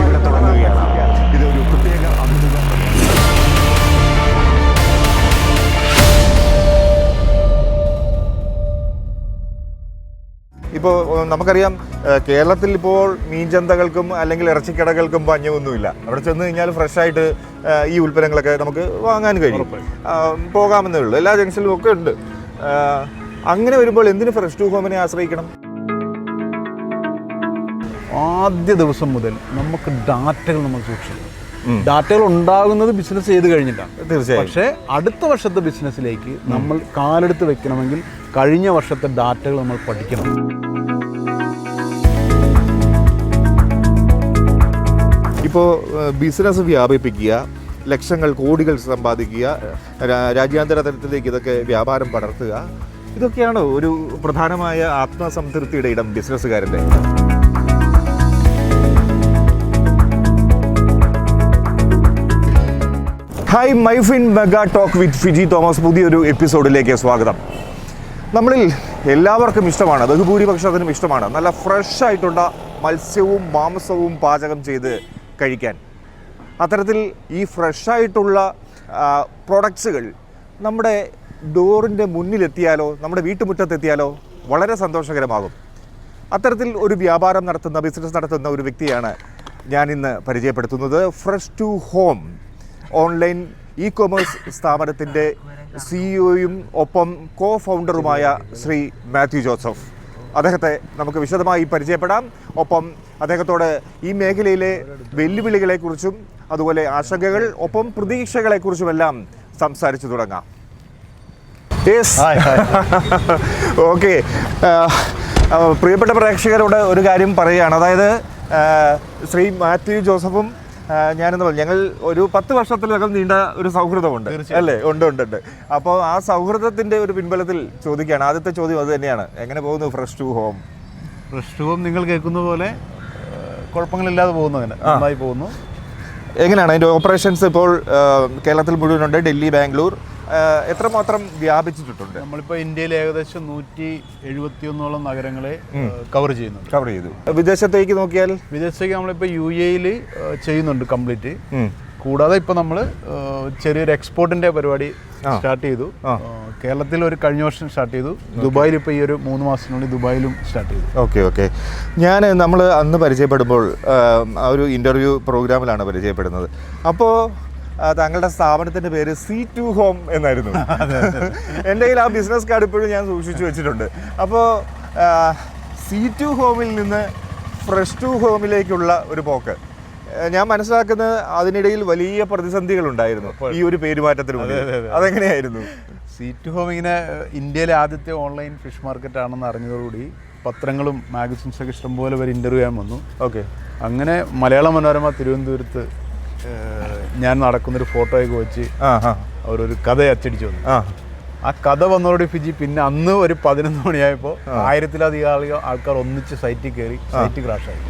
ഇവിടെ തുടങ്ങുകയാണ് ഇതൊരു പ്രത്യേക ഇപ്പോൾ നമുക്കറിയാം കേരളത്തിൽ ഇപ്പോൾ മീൻ മീൻചന്തകൾക്കും അല്ലെങ്കിൽ ഇറച്ചിക്കടകൾക്കും പഞ്ഞമൊന്നുമില്ല അവിടെ ചെന്ന് കഴിഞ്ഞാൽ ഫ്രഷായിട്ട് ഈ ഉൽപ്പന്നങ്ങളൊക്കെ നമുക്ക് വാങ്ങാൻ കഴിയും. പോകാമെന്നേ ഉള്ളൂ. എല്ലാ ജംഗ്ഷനിലും ഒക്കെ ഉണ്ട്. അങ്ങനെ വരുമ്പോൾ എന്തിനു ഫ്രഷ് ടു ഹോമിനെ ആശ്രയിക്കണം? ആദ്യ ദിവസം മുതൽ നമുക്ക് ഡാറ്റകൾ നമ്മൾ സൂക്ഷിക്കും ഡാറ്റകൾ ഉണ്ടാകുന്നത് ബിസിനസ് ചെയ്ത് കഴിഞ്ഞിട്ടാണ് തീർച്ചയായും. പക്ഷേ അടുത്ത വർഷത്തെ ബിസിനസ്സിലേക്ക് നമ്മൾ കാലെടുത്ത് വെക്കണമെങ്കിൽ കഴിഞ്ഞ വർഷത്തെ ഡാറ്റകൾ നമ്മൾ പഠിക്കണം. ഇപ്പോൾ ബിസിനസ് വ്യാപിപ്പിക്കുക ലക്ഷങ്ങൾ കോടികൾ സമ്പാദിക്കുക രാജ്യാന്തര തലത്തിലേക്ക് ഇതൊക്കെ വ്യാപാരം പടർത്തുക ഇതൊക്കെയാണ് ഒരു പ്രധാനമായ ആത്മസംതൃപ്തിയുടെ ഇടം ബിസിനസ്സുകാരന്റെ? Hi MyFin mega talk with Fiji Thomas പുതിയൊരു എപ്പിസോഡിലേക്ക് സ്വാഗതം. നമ്മളിൽ എല്ലാവർക്കും ഇഷ്ടമാണ് ബഹുഭൂരിപക്ഷത്തിനും ഇഷ്ടമാണ് നല്ല ഫ്രഷ് ആയിട്ടുള്ള മത്സ്യവും മാംസവും പാചകം ചെയ്ത് കഴിക്കാൻ. അത്തരത്തിൽ ഈ ഫ്രഷായിട്ടുള്ള പ്രൊഡക്ട്സുകൾ നമ്മുടെ ഡോറിന്റെ മുന്നിലെത്തിയാലോ നമ്മുടെ വീട്ടുമുറ്റത്തെത്തിയാലോ വളരെ സന്തോഷകരമാകും. അത്തരത്തിൽ ഒരു വ്യാപാരം നടത്തുന്ന ബിസിനസ് നടത്തുന്ന ഒരു വ്യക്തിയാണ് ഞാൻ ഇന്ന് പരിചയപ്പെടുത്തുന്നത്. Fresh to home online e commerce സ്ഥാപനത്തിന്റെ സിഇഒയും ഒപ്പം കോ ഫൗണ്ടറുമായ ശ്രീ മാത്യു ജോസഫ്. അദ്ദേഹത്തെ നമുക്ക് വിശദമായി പരിചയപ്പെടാം. ഒപ്പം അദ്ദേഹത്തോട് ഈ മേഖലയിലെ വെല്ലുവിളികളെക്കുറിച്ചും അതുപോലെ ആശങ്കകൾ ഒപ്പം പ്രതീക്ഷകളെക്കുറിച്ചുമെല്ലാം സംസാരിച്ചു തുടങ്ങാം. യെസ് ഓക്കെ പ്രിയപ്പെട്ട പ്രേക്ഷകരോട് ഒരു കാര്യം പറയുകയാണ്. അതായത് ശ്രീ മാത്യു ജോസഫും ഞാനെന്ന് പറഞ്ഞു ഞങ്ങൾ ഒരു പത്ത് വർഷത്തിലകം നീണ്ട ഒരു സൗഹൃദമുണ്ട്. അല്ലേ? ഉണ്ട് ഉണ്ട് ഉണ്ട്. അപ്പോൾ ആ സൗഹൃദത്തിന്റെ ഒരു പിൻബലത്തിൽ ചോദിക്കുകയാണ്. ആദ്യത്തെ ചോദ്യം അത് തന്നെയാണ്. എങ്ങനെ പോകുന്നു? Fresh to home fresh to home നിങ്ങൾ കേൾക്കുന്ന പോലെ കുഴപ്പങ്ങളില്ലാതെ പോകുന്നു അങ്ങനെ. നന്നായി പോകുന്നു. എങ്ങനെയാണ്? അതിന്റെ ഓപ്പറേഷൻസ് ഇപ്പോൾ കേരളത്തിൽ മുഴുവനുണ്ട്. ഡൽഹി ബാംഗ്ലൂർ. എത്രമാത്രം വ്യാപിച്ചിട്ടുണ്ട്? നമ്മളിപ്പോൾ ഇന്ത്യയിൽ ഏകദേശം നൂറ്റി എഴുപത്തിയൊന്നോളം നഗരങ്ങളെ കവർ ചെയ്യുന്നു കവർ ചെയ്തു. വിദേശത്തേക്ക് നോക്കിയാൽ? വിദേശത്തേക്ക് നമ്മളിപ്പോൾ യു എയിൽ ചെയ്യുന്നുണ്ട് കംപ്ലീറ്റ്. കൂടാതെ ഇപ്പോൾ നമ്മൾ ചെറിയൊരു എക്സ്പോർട്ടിന്റെ പരിപാടി സ്റ്റാർട്ട് ചെയ്തു. കേരളത്തിൽ ഒരു കഴിഞ്ഞ വർഷം സ്റ്റാർട്ട് ചെയ്തു. ദുബായിൽ ഇപ്പോൾ ഈ ഒരു മൂന്ന് മാസത്തിനുള്ളിൽ ദുബായിലും സ്റ്റാർട്ട് ചെയ്തു. Okay okay. ഞാൻ നമ്മൾ അന്ന് പരിചയപ്പെടുമ്പോൾ ഒരു ഇന്റർവ്യൂ പ്രോഗ്രാമിലാണ് പരിചയപ്പെടുന്നത്. അപ്പോൾ താങ്കളുടെ സ്ഥാപനത്തിന്റെ പേര് സി ടു ഹോം എന്നായിരുന്നു. എന്റെ കയ്യിൽ ആ ബിസിനസ് കാർഡ് ഇപ്പോഴും ഞാൻ സൂക്ഷിച്ചു വെച്ചിട്ടുണ്ട്. അപ്പോൾ സി ടു ഹോമിൽ നിന്ന് ഫ്രഷ് ടു ഹോമിലേക്കുള്ള ഒരു പോക്ക്. ഞാൻ മനസ്സിലാക്കുന്നത് അതിനിടയിൽ വലിയ പ്രതിസന്ധികൾ ഉണ്ടായിരുന്നു ഈ ഒരു പേരുമാറ്റത്തിന് അതെങ്ങനെയായിരുന്നു? സി ടു ഹോം ഇങ്ങനെ ഇന്ത്യയിലെ ആദ്യത്തെ ഓൺലൈൻ ഫിഷ് മാർക്കറ്റ് ആണെന്ന് അറിഞ്ഞതോടുകൂടി പത്രങ്ങളും മാഗസിൻസൊക്കെ ഇഷ്ടംപോലെ പേര് ഇന്റർവ്യൂ ചെയ്യാൻ വന്നു. ഓക്കെ. അങ്ങനെ മലയാള മനോരമ തിരുവനന്തപുരത്ത് ഞാൻ നടക്കുന്നൊരു ഫോട്ടോയൊക്കെ വെച്ച് അവരൊരു കഥ അച്ചടിച്ചു വന്നു. ആ. കഥ വന്നതോടെ ഫിജി പിന്നെ അന്ന് ഒരു പതിനൊന്ന് മണിയായപ്പോൾ ആയിരത്തിലധികം ആളുകൾ ആൾക്കാർ ഒന്നിച്ച് സൈറ്റിൽ കയറി സൈറ്റ് ക്രാഷ് ആയി.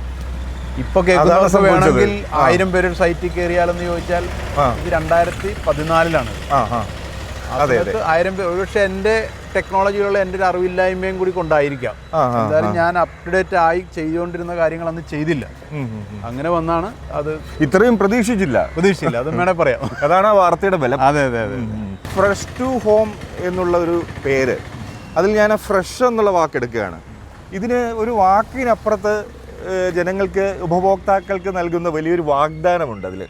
ഇപ്പൊ കേൾക്കുന്നവർക്ക് വേണമെങ്കിൽ ആയിരം പേര് സൈറ്റിൽ കയറിയാലെന്ന് ചോദിച്ചാൽ. ഇത് രണ്ടായിരത്തി പതിനാലിലാണ്. ആയിരം പേര് ഒരുപക്ഷെ എന്റെ ടെക്നോളജിയുള്ള എന്റെ ഒരു അറിവില്ലായ്മയും കൂടി കൊണ്ടായിരിക്കാം. എന്തായാലും ഞാൻ അപ്ഡേറ്റ് ആയി ചെയ്തുകൊണ്ടിരുന്ന കാര്യങ്ങൾ അന്ന് ചെയ്തില്ല. അങ്ങനെ വന്നാണ് അത് ഇത്രയും പ്രതീക്ഷിച്ചില്ല. പ്രതീക്ഷിച്ചില്ല. അത് വേണേ പറയാം. അതാണ് ആ വാർത്തയുടെ ബലം. അതെ അതെ അതെ ഫ്രഷ് ടു ഹോം എന്നുള്ള ഒരു പേര്. അതിൽ ഞാൻ ഫ്രഷ് എന്നുള്ള വാക്കെടുക്കുകയാണ് ഇതിന് ഒരു വാക്കിനപ്പുറത്ത് ജനങ്ങൾക്ക് ഉപഭോക്താക്കൾക്ക് നൽകുന്ന വലിയൊരു വാഗ്ദാനമുണ്ട് അതിൽ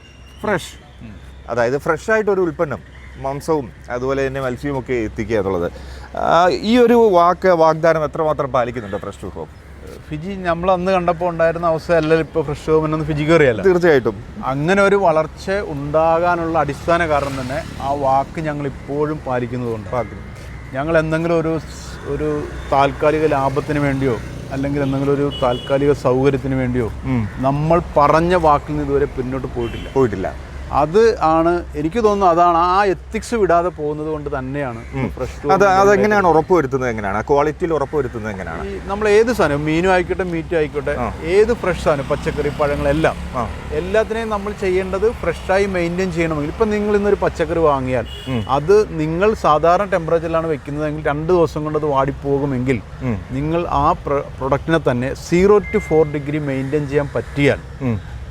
ഫ്രഷ് അതായത് ഫ്രഷ് ആയിട്ടൊരു ഉൽപ്പന്നം. മാംസവും അതുപോലെ തന്നെ മത്സ്യവും ഒക്കെ എത്തിക്കുക എന്നുള്ളത്. ഈ ഒരു വാക്ക് വാഗ്ദാനം എത്രമാത്രം പാലിക്കുന്നുണ്ട് ഫ്രഷ് ടു ഹോം? ഫിജി നമ്മൾ അന്ന് കണ്ടപ്പോൾ ഉണ്ടായിരുന്ന അവസ്ഥ അല്ലല്ലോ ഇപ്പോൾ ഫ്രഷ് ഹോമിനൊന്ന് ഫിജി കയറിയല്ല. തീർച്ചയായിട്ടും. അങ്ങനെ ഒരു വളർച്ച ഉണ്ടാകാനുള്ള അടിസ്ഥാന കാരണം തന്നെ ആ വാക്ക് ഞങ്ങൾ ഇപ്പോഴും പാലിക്കുന്നതുകൊണ്ട്. ഞങ്ങൾ എന്തെങ്കിലും ഒരു ഒരു താൽക്കാലിക ലാഭത്തിന് വേണ്ടിയോ അല്ലെങ്കിൽ എന്തെങ്കിലും ഒരു താൽക്കാലിക സൗകര്യത്തിന് വേണ്ടിയോ നമ്മൾ പറഞ്ഞ വാക്കിൽ നിന്ന് ഇതുവരെ പിന്നോട്ട് പോയിട്ടില്ല. പോയിട്ടില്ല. അത് ആണ് എനിക്ക് തോന്നുന്നു അതാണ് ആ എത്തിക്സ് വിടാതെ പോകുന്നത് കൊണ്ട് തന്നെയാണ് അത് അതെങ്ങനെയാണ് ഉറപ്പുവരുത്തുന്നത് എങ്ങനെയാണ്? ക്വാളിറ്റിയിൽ ഉറപ്പ് വരുത്തുന്നത് എങ്ങനെയാണ്? നമ്മൾ ഏത് സാധനം മീനും ആയിക്കോട്ടെ മീറ്റും ആയിക്കോട്ടെ ഏത് ഫ്രഷ് സാധനം പച്ചക്കറി പഴങ്ങളെല്ലാം എല്ലാം എല്ലാത്തിനെയും നമ്മൾ ചെയ്യേണ്ടത് ഫ്രഷായി മെയിന്റെയിൻ ചെയ്യണമെങ്കിൽ. ഇപ്പം നിങ്ങൾ ഇന്നൊരു പച്ചക്കറി വാങ്ങിയാൽ അത് നിങ്ങൾ സാധാരണ ടെമ്പറേച്ചറിലാണ് വെക്കുന്നതെങ്കിൽ രണ്ട് ദിവസം കൊണ്ട് അത് വാടിപ്പോകുമെങ്കിൽ. നിങ്ങൾ ആ പ്രൊഡക്റ്റിനെ തന്നെ zero to four degree maintain ചെയ്യാൻ പറ്റിയാൽ.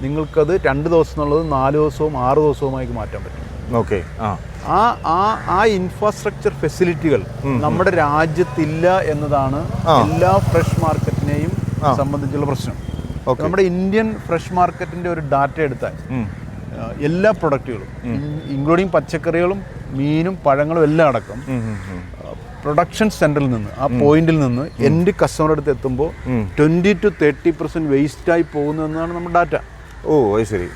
നിങ്ങൾക്കത് രണ്ട് ദിവസം എന്നുള്ളത് നാല് ദിവസവും ആറ് ദിവസവുമായി മാറ്റാൻ പറ്റും. ഓക്കെ ആ. ആ ആ ഇൻഫ്രാസ്ട്രക്ചർ ഫെസിലിറ്റികൾ നമ്മുടെ രാജ്യത്തില്ല എന്നതാണ് എല്ലാ ഫ്രഷ് മാർക്കറ്റിനെയും സംബന്ധിച്ചുള്ള പ്രശ്നം. നമ്മുടെ ഇന്ത്യൻ ഫ്രഷ് മാർക്കറ്റിന്റെ ഒരു ഡാറ്റ എടുത്താൽ എല്ലാ പ്രൊഡക്റ്റുകളും ഇൻക്ലൂഡിങ് പച്ചക്കറികളും മീനും പഴങ്ങളും എല്ലാം അടക്കം. പ്രൊഡക്ഷൻ സെന്ററിൽ നിന്ന് ആ പോയിന്റിൽ നിന്ന് എന്റെ കസ്റ്റമറുടെ അടുത്ത് എത്തുമ്പോൾ ട്വന്റി ടു തേർട്ടി പെർസെന്റ് വേസ്റ്റായി പോകുന്നതെന്നാണ് നമ്മുടെ ഡാറ്റ ഓ അത് ശരി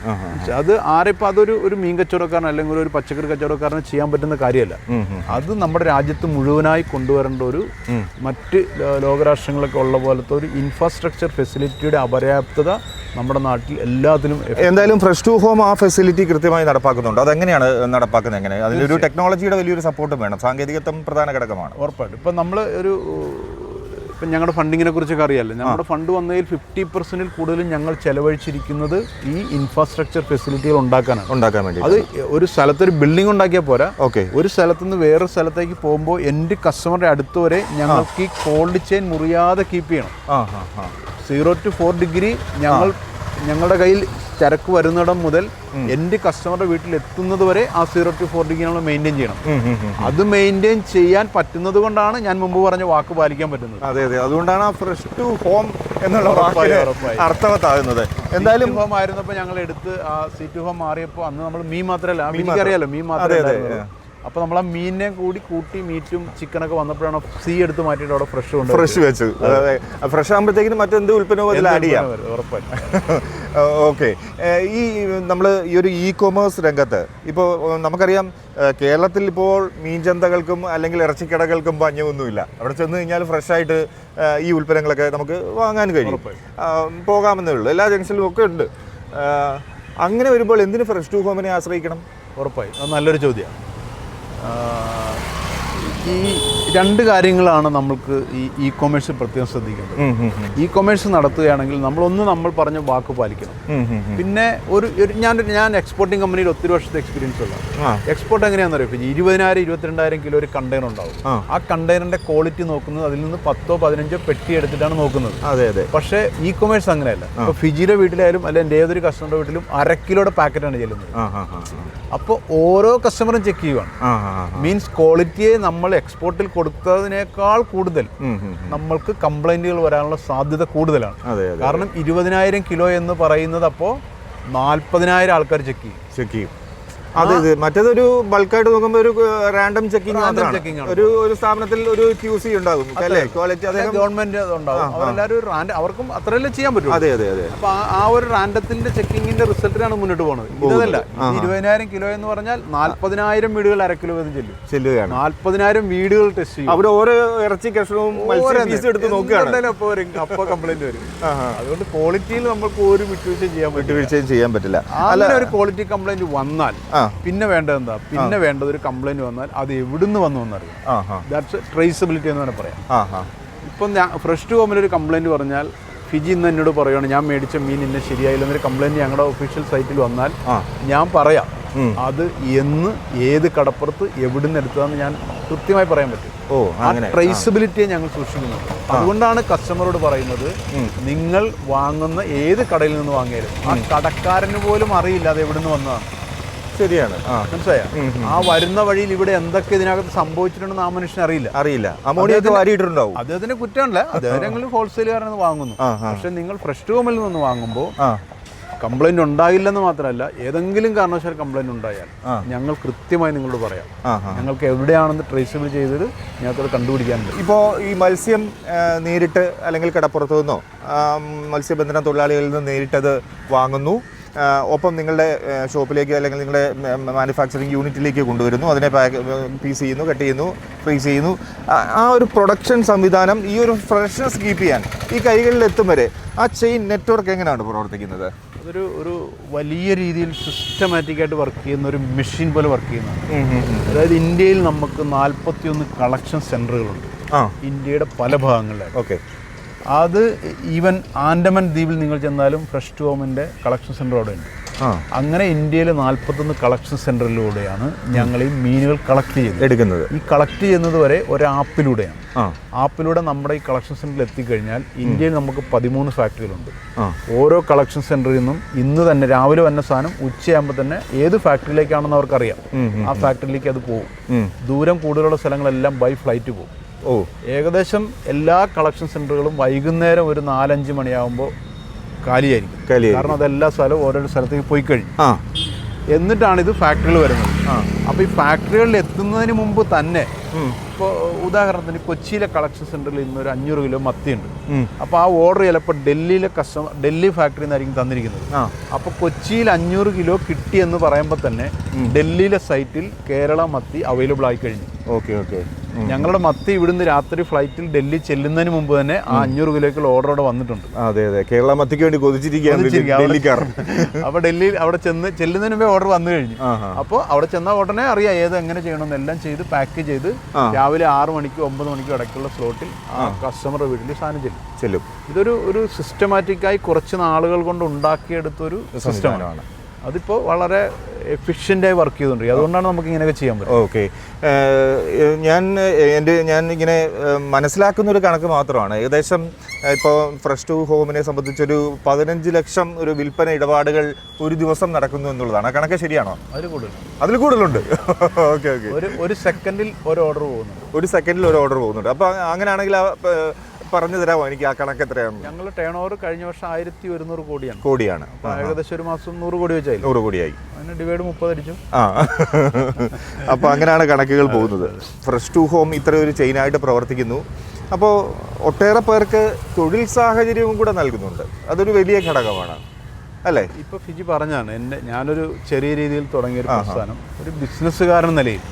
അത് ആരെപ്പോൾ അതൊരു ഒരു മീൻ കച്ചവടക്കാരൻ അല്ലെങ്കിൽ ഒരു പച്ചക്കറി കച്ചവടക്കാരന് ചെയ്യാൻ പറ്റുന്ന കാര്യമല്ല. അത് നമ്മുടെ രാജ്യത്ത് മുഴുവനായി കൊണ്ടുവരേണ്ട ഒരു മറ്റ് ലോകരാഷ്ട്രങ്ങളൊക്കെ ഉള്ള പോലത്തെ ഒരു ഇൻഫ്രാസ്ട്രക്ചർ ഫെസിലിറ്റിയുടെ അപര്യാപ്തത നമ്മുടെ നാട്ടിൽ എല്ലാത്തിനും എന്തായാലും ഫ്രഷ് ടു ഹോം ആ ഫെസിലിറ്റി കൃത്യമായി നടപ്പാക്കുന്നുണ്ട്. അതെങ്ങനെയാണ് നടപ്പാക്കുന്നത് എങ്ങനെ? അതിലൊരു ടെക്നോളജിയുടെ വലിയൊരു സപ്പോർട്ടും വേണം. സാങ്കേതികത്വം പ്രധാന ഘടകമാണ്. ഉറപ്പായിട്ടും. ഇപ്പം നമ്മൾ ഒരു ഇപ്പം ഞങ്ങളുടെ ഫണ്ടിങ്ങിനെ കുറിച്ചൊക്കെ അറിയാമല്ലോ ഞങ്ങളുടെ ഫണ്ട് വന്നതിൽ ഫിഫ്റ്റി പെർസെന്റിൽ കൂടുതലും ഞങ്ങൾ ചെലവഴിച്ചിരിക്കുന്നത് ഈ ഇൻഫ്രാസ്ട്രക്ചർ ഫെസിലിറ്റികൾ ഉണ്ടാക്കാനാണ്. ഉണ്ടാക്കാൻ വേണ്ടി അത് ഒരു സ്ഥലത്ത് ഒരു ബിൽഡിംഗ് ഉണ്ടാക്കിയാൽ പോരാ. ഓക്കെ ഒരു സ്ഥലത്ത് നിന്ന് വേറെ സ്ഥലത്തേക്ക് പോകുമ്പോൾ എന്റെ കസ്റ്റമറുടെ അടുത്ത് വരെ ഞങ്ങൾക്ക് ഈ കോൾഡ് ചെയിൻ മുറിയാതെ കീപ്പ് ചെയ്യണം. സീറോ ടു ഫോർ ഡിഗ്രി ഞങ്ങൾ ഞങ്ങളുടെ കയ്യിൽ ചരക്ക് വരുന്നിടം മുതൽ എന്റെ കസ്റ്റമറുടെ വീട്ടിൽ എത്തുന്നത് വരെ ആ സീറോ ടു ഫോർ ഡിഗ്രി നമ്മൾ മെയിന്റെയിൻ ചെയ്യണം. അത് മെയിന്റെയിൻ ചെയ്യാൻ പറ്റുന്നത് കൊണ്ടാണ് ഞാൻ മുമ്പ് പറഞ്ഞ വാക്ക് പാലിക്കാൻ പറ്റുന്നത് അതെ അതെ അതുകൊണ്ടാണ് ആ ഫ്രഷ് ടു ഹോം എന്നുള്ള. അർത്ഥവത്താകുന്നത് എന്തായാലും ഹോം ആയിരുന്നപ്പോൾ ഞങ്ങൾ എടുത്ത് ആ സീറ്റ് ഹോം മാറിയപ്പോൾ അന്ന് നമ്മൾ മീൻ മാത്രമല്ല മീൻ. അറിയാലോ മീൻ മാത്രമേ. അപ്പോൾ നമ്മൾ ആ മീനിനെ കൂടി കൂട്ടി മീറ്റും ചിക്കനൊക്കെ വന്നപ്പോഴാണ് സീ എടുത്ത് മാറ്റിയിട്ട് അവിടെ ഫ്രഷ് കൊണ്ട് ഫ്രഷ് വെച്ച് ഫ്രഷ് ആകുമ്പോഴത്തേക്കും മറ്റെന്ത് ഉൽപ്പന്നവും അതിൽ ആഡ് ചെയ്യാം. ഉറപ്പായിട്ടും. ഓക്കെ. ഈ നമ്മൾ ഈ ഒരു ഇ കൊമേഴ്സ് രംഗത്ത് ഇപ്പോൾ നമുക്കറിയാം കേരളത്തിൽ ഇപ്പോൾ മീൻ മീൻചന്തകൾക്കും അല്ലെങ്കിൽ ഇറച്ചിക്കടകൾക്കും പഞ്ഞമൊന്നുമില്ല അവിടെ ചെന്ന് കഴിഞ്ഞാൽ ഫ്രഷായിട്ട് ഈ ഉൽപ്പന്നങ്ങളൊക്കെ നമുക്ക് വാങ്ങാൻ കഴിയും. പോകാമെന്നേ ഉള്ളൂ. എല്ലാ ജംഗ്ഷനിലും ഒക്കെ ഉണ്ട്. അങ്ങനെ വരുമ്പോൾ എന്തിന് ഫ്രഷ് ടു ഹോമിനെ ആശ്രയിക്കണം? ഉറപ്പായി. അത് നല്ലൊരു ചോദ്യമാണ്. 어, ഈ രണ്ട് കാര്യങ്ങളാണ് നമ്മൾക്ക് ഈ ഇ കൊമേഴ്സ് പ്രത്യേകം ശ്രദ്ധിക്കേണ്ടത്. ഇ കൊമേഴ്സ് നടത്തുകയാണെങ്കിൽ നമ്മളൊന്ന് നമ്മൾ പറഞ്ഞ വാക്ക് പാലിക്കണം. പിന്നെ ഒരു ഞാൻ ഞാൻ എക്സ്പോർട്ടിംഗ് കമ്പനിയിൽ ഒത്തിരി വർഷത്തെ എക്സ്പീരിയൻസ് ഉള്ള എക്സ്പോർട്ട് എങ്ങനെയാണെന്ന് അറിയാം ഇരുപതിനായിരം ഇരുപത്തിരണ്ടായിരം കിലോ ഒരു കണ്ടെയ്നർ ഉണ്ടാവും. ആ. കണ്ടെയ്നറിന്റെ ക്വാളിറ്റി നോക്കുന്നത് അതിൽ നിന്ന് പത്തോ പതിനഞ്ചോ പെട്ടി എടുത്തിട്ടാണ് നോക്കുന്നത്. അതെ അതെ. പക്ഷേ ഇ കൊമേഴ്സ് അങ്ങനെയല്ല ഇപ്പോൾ ഫിജിയുടെ വീട്ടിലായാലും അല്ലെങ്കിൽ എന്റെ ഏതൊരു കസ്റ്റമറുടെ വീട്ടിലും അര കിലോയുടെ പാക്കറ്റാണ് ചെല്ലുന്നത്. അപ്പോൾ ഓരോ കസ്റ്റമറും ചെക്ക് ചെയ്യുവാണ്. മീൻസ് ക്വാളിറ്റിയെ നമ്മൾ എക്സ്പോർട്ടിൽ കൊടുത്തതിനേക്കാൾ കൂടുതൽ. നമ്മൾക്ക് കംപ്ലൈന്റുകൾ വരാനുള്ള സാധ്യത കൂടുതലാണ്. കാരണം ഇരുപതിനായിരം കിലോ എന്ന് പറയുന്നത് അപ്പോൾ നാൽപ്പതിനായിരം ആൾക്കാർ ചെക്ക് ചെയ്യും. ചെക്ക് ചെയ്യും. അതെ ഇത് മറ്റേതൊരു ബൾക്കായിട്ട് നോക്കുമ്പോൾ ഒരു റാൻഡം ചെക്കിംഗ് മാത്രമാണ് ഒരു ഒരു സ്ഥാപനത്തിൽ ഒരു ക്യൂ സി ഉണ്ടാകും അല്ലേ? ക്വാളിറ്റി അദ്ദേഹം ഗവൺമെന്റ് ഉണ്ടാവും. അവരെല്ലാവരും റാൻഡ് അവർക്കും അത്രയല്ലേ ചെയ്യാൻ പറ്റും അതെ അതെ അതെ. അപ്പൊ ആ- ഒരു റാൻഡത്തിന്റെ ചെക്കിങ്ങിന്റെ റിസൾട്ടിനാണ് മുന്നോട്ട് പോകുന്നത്. ഇതല്ല. ഇത് ഇരുപതിനായിരം കിലോ എന്ന് പറഞ്ഞാൽ നാല്പതിനായിരം വീടുകൾ അര കിലോ വീതം ചെല്ലും. ചെല്ലുകയാണ്. നാല്പതിനായിരം വീടുകൾ ടെസ്റ്റ് ചെയ്യും. അവിടെ ഓരോ ഇറച്ചി കഷ്ണവും എടുത്ത് നോക്കുകയാണ്. അപ്പൊ കംപ്ലൈന്റ് വരും. അതുകൊണ്ട് ക്വാളിറ്റിയിൽ നമുക്ക് ഒരു വിട്ടുവീഴ്ച ചെയ്യാൻ വിട്ടുവീഴ്ചയും ചെയ്യാൻ പറ്റില്ല. അല്ല ഒരു ക്വാളിറ്റി കംപ്ലൈന്റ് വന്നാൽ പിന്നെ വേണ്ടത് എന്താ പിന്നെ വേണ്ടത് ഒരു കംപ്ലൈന്റ് വന്നാൽ അത് എവിടുന്ന് വന്നു എന്നറിയാം. ദാറ്റ്സ് ട്രേസബിലിറ്റി എന്ന് വേണം പറയാം. ഇപ്പം ഞാൻ ഫ്രഷ് ടു ഹോമിൽ ഒരു കംപ്ലൈന്റ് പറഞ്ഞാൽ ഫിജി ഇന്ന് എന്നോട് പറയുകയാണ് ഞാൻ മേടിച്ച മീൻ ഇന്ന് ശരിയായില്ല എന്നൊരു കംപ്ലൈന്റ് ഞങ്ങളുടെ ഒഫീഷ്യൽ സൈറ്റിൽ വന്നാൽ ഞാൻ പറയാം. അത് എന്ന് ഏത് കടപ്പുറത്ത് എവിടുന്ന് എടുത്തതെന്ന് ഞാൻ കൃത്യമായി പറയാൻ പറ്റും. ഓ ആ ട്രേസബിലിറ്റിയെ ഞങ്ങൾ സൂക്ഷിക്കുന്നു അതുകൊണ്ടാണ് കസ്റ്റമറോട് പറയുന്നത് നിങ്ങൾ വാങ്ങുന്ന ഏത് കടയിൽ നിന്ന് വാങ്ങിയാലും ആ കടക്കാരന് പോലും അറിയില്ല അത് എവിടുന്ന് വന്നതാണ് ശരിയാണ്. ആ. മനസ്സിലായ? ആ വരുന്ന വഴിയിൽ ഇവിടെ എന്തൊക്കെ ഇതിനകത്ത് സംഭവിച്ചിട്ടുണ്ടെന്ന് ആ മനുഷ്യൻ അറിയില്ല. അറിയില്ല. അമോണിയൊക്കെ വാരിയിട്ടുണ്ടാവും. അദ്ദേഹത്തിന് കുറ്റമല്ല. അദ്ദേഹം ഹോൾസെയിലുകാരൻ വാങ്ങുന്നു. പക്ഷെ നിങ്ങൾ ഫ്രഷ് ഹോമിൽ നിന്ന് വാങ്ങുമ്പോൾ കംപ്ലൈന്റ് ഉണ്ടായില്ലെന്ന് മാത്രമല്ല ഏതെങ്കിലും കാരണവശാൽ കംപ്ലൈന്റ് ഉണ്ടായാൽ ഞങ്ങൾ കൃത്യമായി നിങ്ങളോട് പറയാം. ഞങ്ങൾക്ക് എവിടെയാണെന്ന് ട്രേസബിൾ ചെയ്തത് ഞങ്ങൾക്കത് കണ്ടുപിടിക്കാൻ പറ്റും. ഇപ്പോൾ ഈ മത്സ്യം നേരിട്ട് അല്ലെങ്കിൽ കടപ്പുറത്തു നിന്നോ മത്സ്യബന്ധന തൊഴിലാളികളിൽ നിന്ന് നേരിട്ടത് വാങ്ങുന്നു. ഒപ്പം നിങ്ങളുടെ ഷോപ്പിലേക്ക് അല്ലെങ്കിൽ നിങ്ങളുടെ മാനുഫാക്ചറിങ് യൂണിറ്റിലേക്ക് കൊണ്ടുവരുന്നു. അതിനെ പാക്ക് പീസ് ചെയ്യുന്നു കട്ട് ചെയ്യുന്നു ഫ്രീസ് ചെയ്യുന്നു. ആ- ഒരു പ്രൊഡക്ഷൻ സംവിധാനം ഈ ഒരു ഫ്രഷ്നെസ് കീപ്പ് ചെയ്യാൻ ഈ കൈകളിൽ എത്തും വരെ ആ ചെയിൻ നെറ്റ്വർക്ക് എങ്ങനെയാണ് പ്രവർത്തിക്കുന്നത്? അതൊരു ഒരു വലിയ രീതിയിൽ സിസ്റ്റമാറ്റിക്കായിട്ട് വർക്ക് ചെയ്യുന്ന ഒരു മെഷീൻ പോലെ വർക്ക് ചെയ്യുന്നതാണ് അതായത് ഇന്ത്യയിൽ നമുക്ക് നാൽപ്പത്തിയൊന്ന് കളക്ഷൻ സെന്ററുകളുണ്ട് ആ. ഇന്ത്യയുടെ പല ഭാഗങ്ങളിലായി ഓക്കെ അത് ഈവൻ ആൻഡമൻ ദ്വീപിൽ നിങ്ങൾ ചെന്നാലും ഫ്രഷ് ടു ഹോമിന്റെ കളക്ഷൻ സെന്റർ അവിടെ ഉണ്ട് അങ്ങനെ ഇന്ത്യയിൽ നാൽപ്പത്തൊന്ന് കളക്ഷൻ സെന്ററിലൂടെയാണ് ഞങ്ങൾ ഈ മീനുകൾ കളക്ട് ചെയ്യുന്നത്. എടുക്കുന്നത്. ഈ കളക്ട് ചെയ്യുന്നത് വരെ ഒരു ആപ്പിലൂടെയാണ് ആപ്പിലൂടെ നമ്മുടെ ഈ കളക്ഷൻ സെന്ററിൽ എത്തിക്കഴിഞ്ഞാൽ ഇന്ത്യയിൽ നമുക്ക് പതിമൂന്ന് ഫാക്ടറികളുണ്ട്. ഓരോ കളക്ഷൻ സെന്ററിൽ നിന്നും ഇന്ന് തന്നെ രാവിലെ വന്ന സാധനം ഉച്ചയാകുമ്പോൾ തന്നെ ഏത് ഫാക്ടറിയിലേക്കാണെന്ന് അവർക്കറിയാം. ആ ഫാക്ടറിയിലേക്ക് അത് പോകും ദൂരം കൂടുതലുള്ള സ്ഥലങ്ങളെല്ലാം ബൈ ഫ്ലൈറ്റ് പോകും ഓ. ഏകദേശം എല്ലാ കളക്ഷൻ സെന്ററുകളും വൈകുന്നേരം ഒരു നാലഞ്ച് മണിയാകുമ്പോൾ കാലിയായിരിക്കും. കാരണം അതെല്ലാ സ്ഥലവും ഓരോ സ്ഥലത്തേക്ക് പോയി കഴിഞ്ഞു. എന്നിട്ടാണ് ഇത് ഫാക്ടറികൾ വരുന്നത്. അപ്പോൾ ഈ ഫാക്ടറികളിൽ എത്തുന്നതിന് മുമ്പ് തന്നെ. ഇപ്പോൾ ഉദാഹരണത്തിന് കൊച്ചിയിലെ കളക്ഷൻ സെന്ററിൽ ഇന്ന് ഒരു അഞ്ഞൂറ് കിലോ മത്തിയുണ്ട്. അപ്പോൾ ആ ഓർഡർ ചിലപ്പോൾ ഡൽഹിയിലെ കസ്റ്റമർ ഡൽഹി ഫാക്ടറിയിൽ നിന്നായിരിക്കും തന്നിരിക്കുന്നത്. അപ്പോൾ കൊച്ചിയിൽ അഞ്ഞൂറ് കിലോ കിട്ടിയെന്ന് പറയുമ്പോൾ തന്നെ ഡൽഹിയിലെ സൈറ്റിൽ കേരള മത്തി അവൈലബിൾ ആയി കഴിഞ്ഞു. Okay okay. ഞങ്ങളുടെ മത്തി ഇവിടുന്ന് രാത്രി ഫ്ലൈറ്റിൽ ഡൽഹി ചെല്ലുന്നതിന് മുമ്പ് തന്നെ ആ അഞ്ഞൂറ് കിലോയ്ക്കുള്ള ഓർഡർ അവിടെ വന്നിട്ടുണ്ട്. അതെ അതെ. കേരള മത്തിക്ക് വേണ്ടി കൊതിച്ചിരിക്കുകയാണ് അപ്പോൾ ഡൽഹിയിൽ അവിടെ ചെന്ന് ചെല്ലുന്നതിന് മുമ്പേ ഓർഡർ വന്നു കഴിഞ്ഞു. അപ്പോൾ അവിടെ ചെന്ന ഉടനെ അറിയാം ഏത് എങ്ങനെ ചെയ്യണമെന്ന്. എല്ലാം ചെയ്ത് പാക്ക് ചെയ്ത് രാവിലെ ആറ് മണിക്കും ഒമ്പത് മണിക്കും ഇടയ്ക്കുള്ള സ്ലോട്ടിൽ ആ കസ്റ്റമറുടെ വീട്ടിൽ സാധനം ചെല്ലും. ചെല്ലും. ഇതൊരു ഒരു സിസ്റ്റമാറ്റിക്കായി കുറച്ച് നാളുകൾ കൊണ്ട് ഉണ്ടാക്കിയെടുത്തൊരു സിസ്റ്റമാണ്. അതിപ്പോൾ വളരെ എഫിഷ്യന്റായി വർക്ക് ചെയ്തുകൊണ്ടിരിക്കും അതുകൊണ്ടാണ് നമുക്ക് ഇങ്ങനെയൊക്കെ ചെയ്യാൻ പറ്റും ഓക്കെ ഞാൻ എന്റെ ഞാൻ ഇങ്ങനെ മനസ്സിലാക്കുന്ന ഒരു കണക്ക് മാത്രമാണ്. ഏകദേശം ഇപ്പോൾ ഫ്രഷ് ടു ഹോമിനെ സംബന്ധിച്ചൊരു പതിനഞ്ച് ലക്ഷം ഒരു വിൽപ്പന ഇടപാടുകൾ ഒരു ദിവസം നടക്കുന്നു എന്നുള്ളതാണ്. ആ കണക്ക് ശരിയാണോ? അതിൽ കൂടുതൽ അതിൽ കൂടുതലുണ്ട്. ഓക്കെ ഓക്കെ ഒരു ഒരു സെക്കൻഡിൽ ഒരു ഓർഡർ പോകുന്നുണ്ട്. ഒരു സെക്കൻഡിൽ ഒരു ഓർഡർ പോകുന്നുണ്ട്. അപ്പോൾ അങ്ങനെയാണെങ്കിൽ പറഞ്ഞു തരാമോ? എനിക്ക് ആ കണക്ക് എത്രയാണ് ഞങ്ങൾ ടേൺ ഓവർ കഴിഞ്ഞ വർഷം ആയിരത്തി ഒരുന്നൂറ് കോടിയാണ്. കോടിയാണ്. അപ്പോൾ ഏകദേശം ഒരു മാസം നൂറ് കോടി വെച്ചായി നൂറ് കോടിയായി. അതിന് ഡിവൈഡ് മുപ്പത് അടിച്ചു. ആ. അപ്പോൾ അങ്ങനെയാണ് കണക്കുകൾ പോകുന്നത്. ഫ്രഷ് ടു ഹോം ഇത്ര ഒരു ചെയിനായിട്ട് പ്രവർത്തിക്കുന്നു. അപ്പോൾ ഒട്ടേറെ പേർക്ക് തൊഴിൽ സാഹചര്യവും കൂടെ നൽകുന്നുണ്ട്. അതൊരു വലിയ ഘടകമാണ്. അല്ലേ? ഇപ്പൊ ഫിജി പറഞ്ഞാണ് എന്റെ ഞാനൊരു ചെറിയ രീതിയിൽ തുടങ്ങിയ ഒരു പ്രസ്ഥാനം. ഒരു ബിസിനസ്സുകാരൻ നിലയിൽ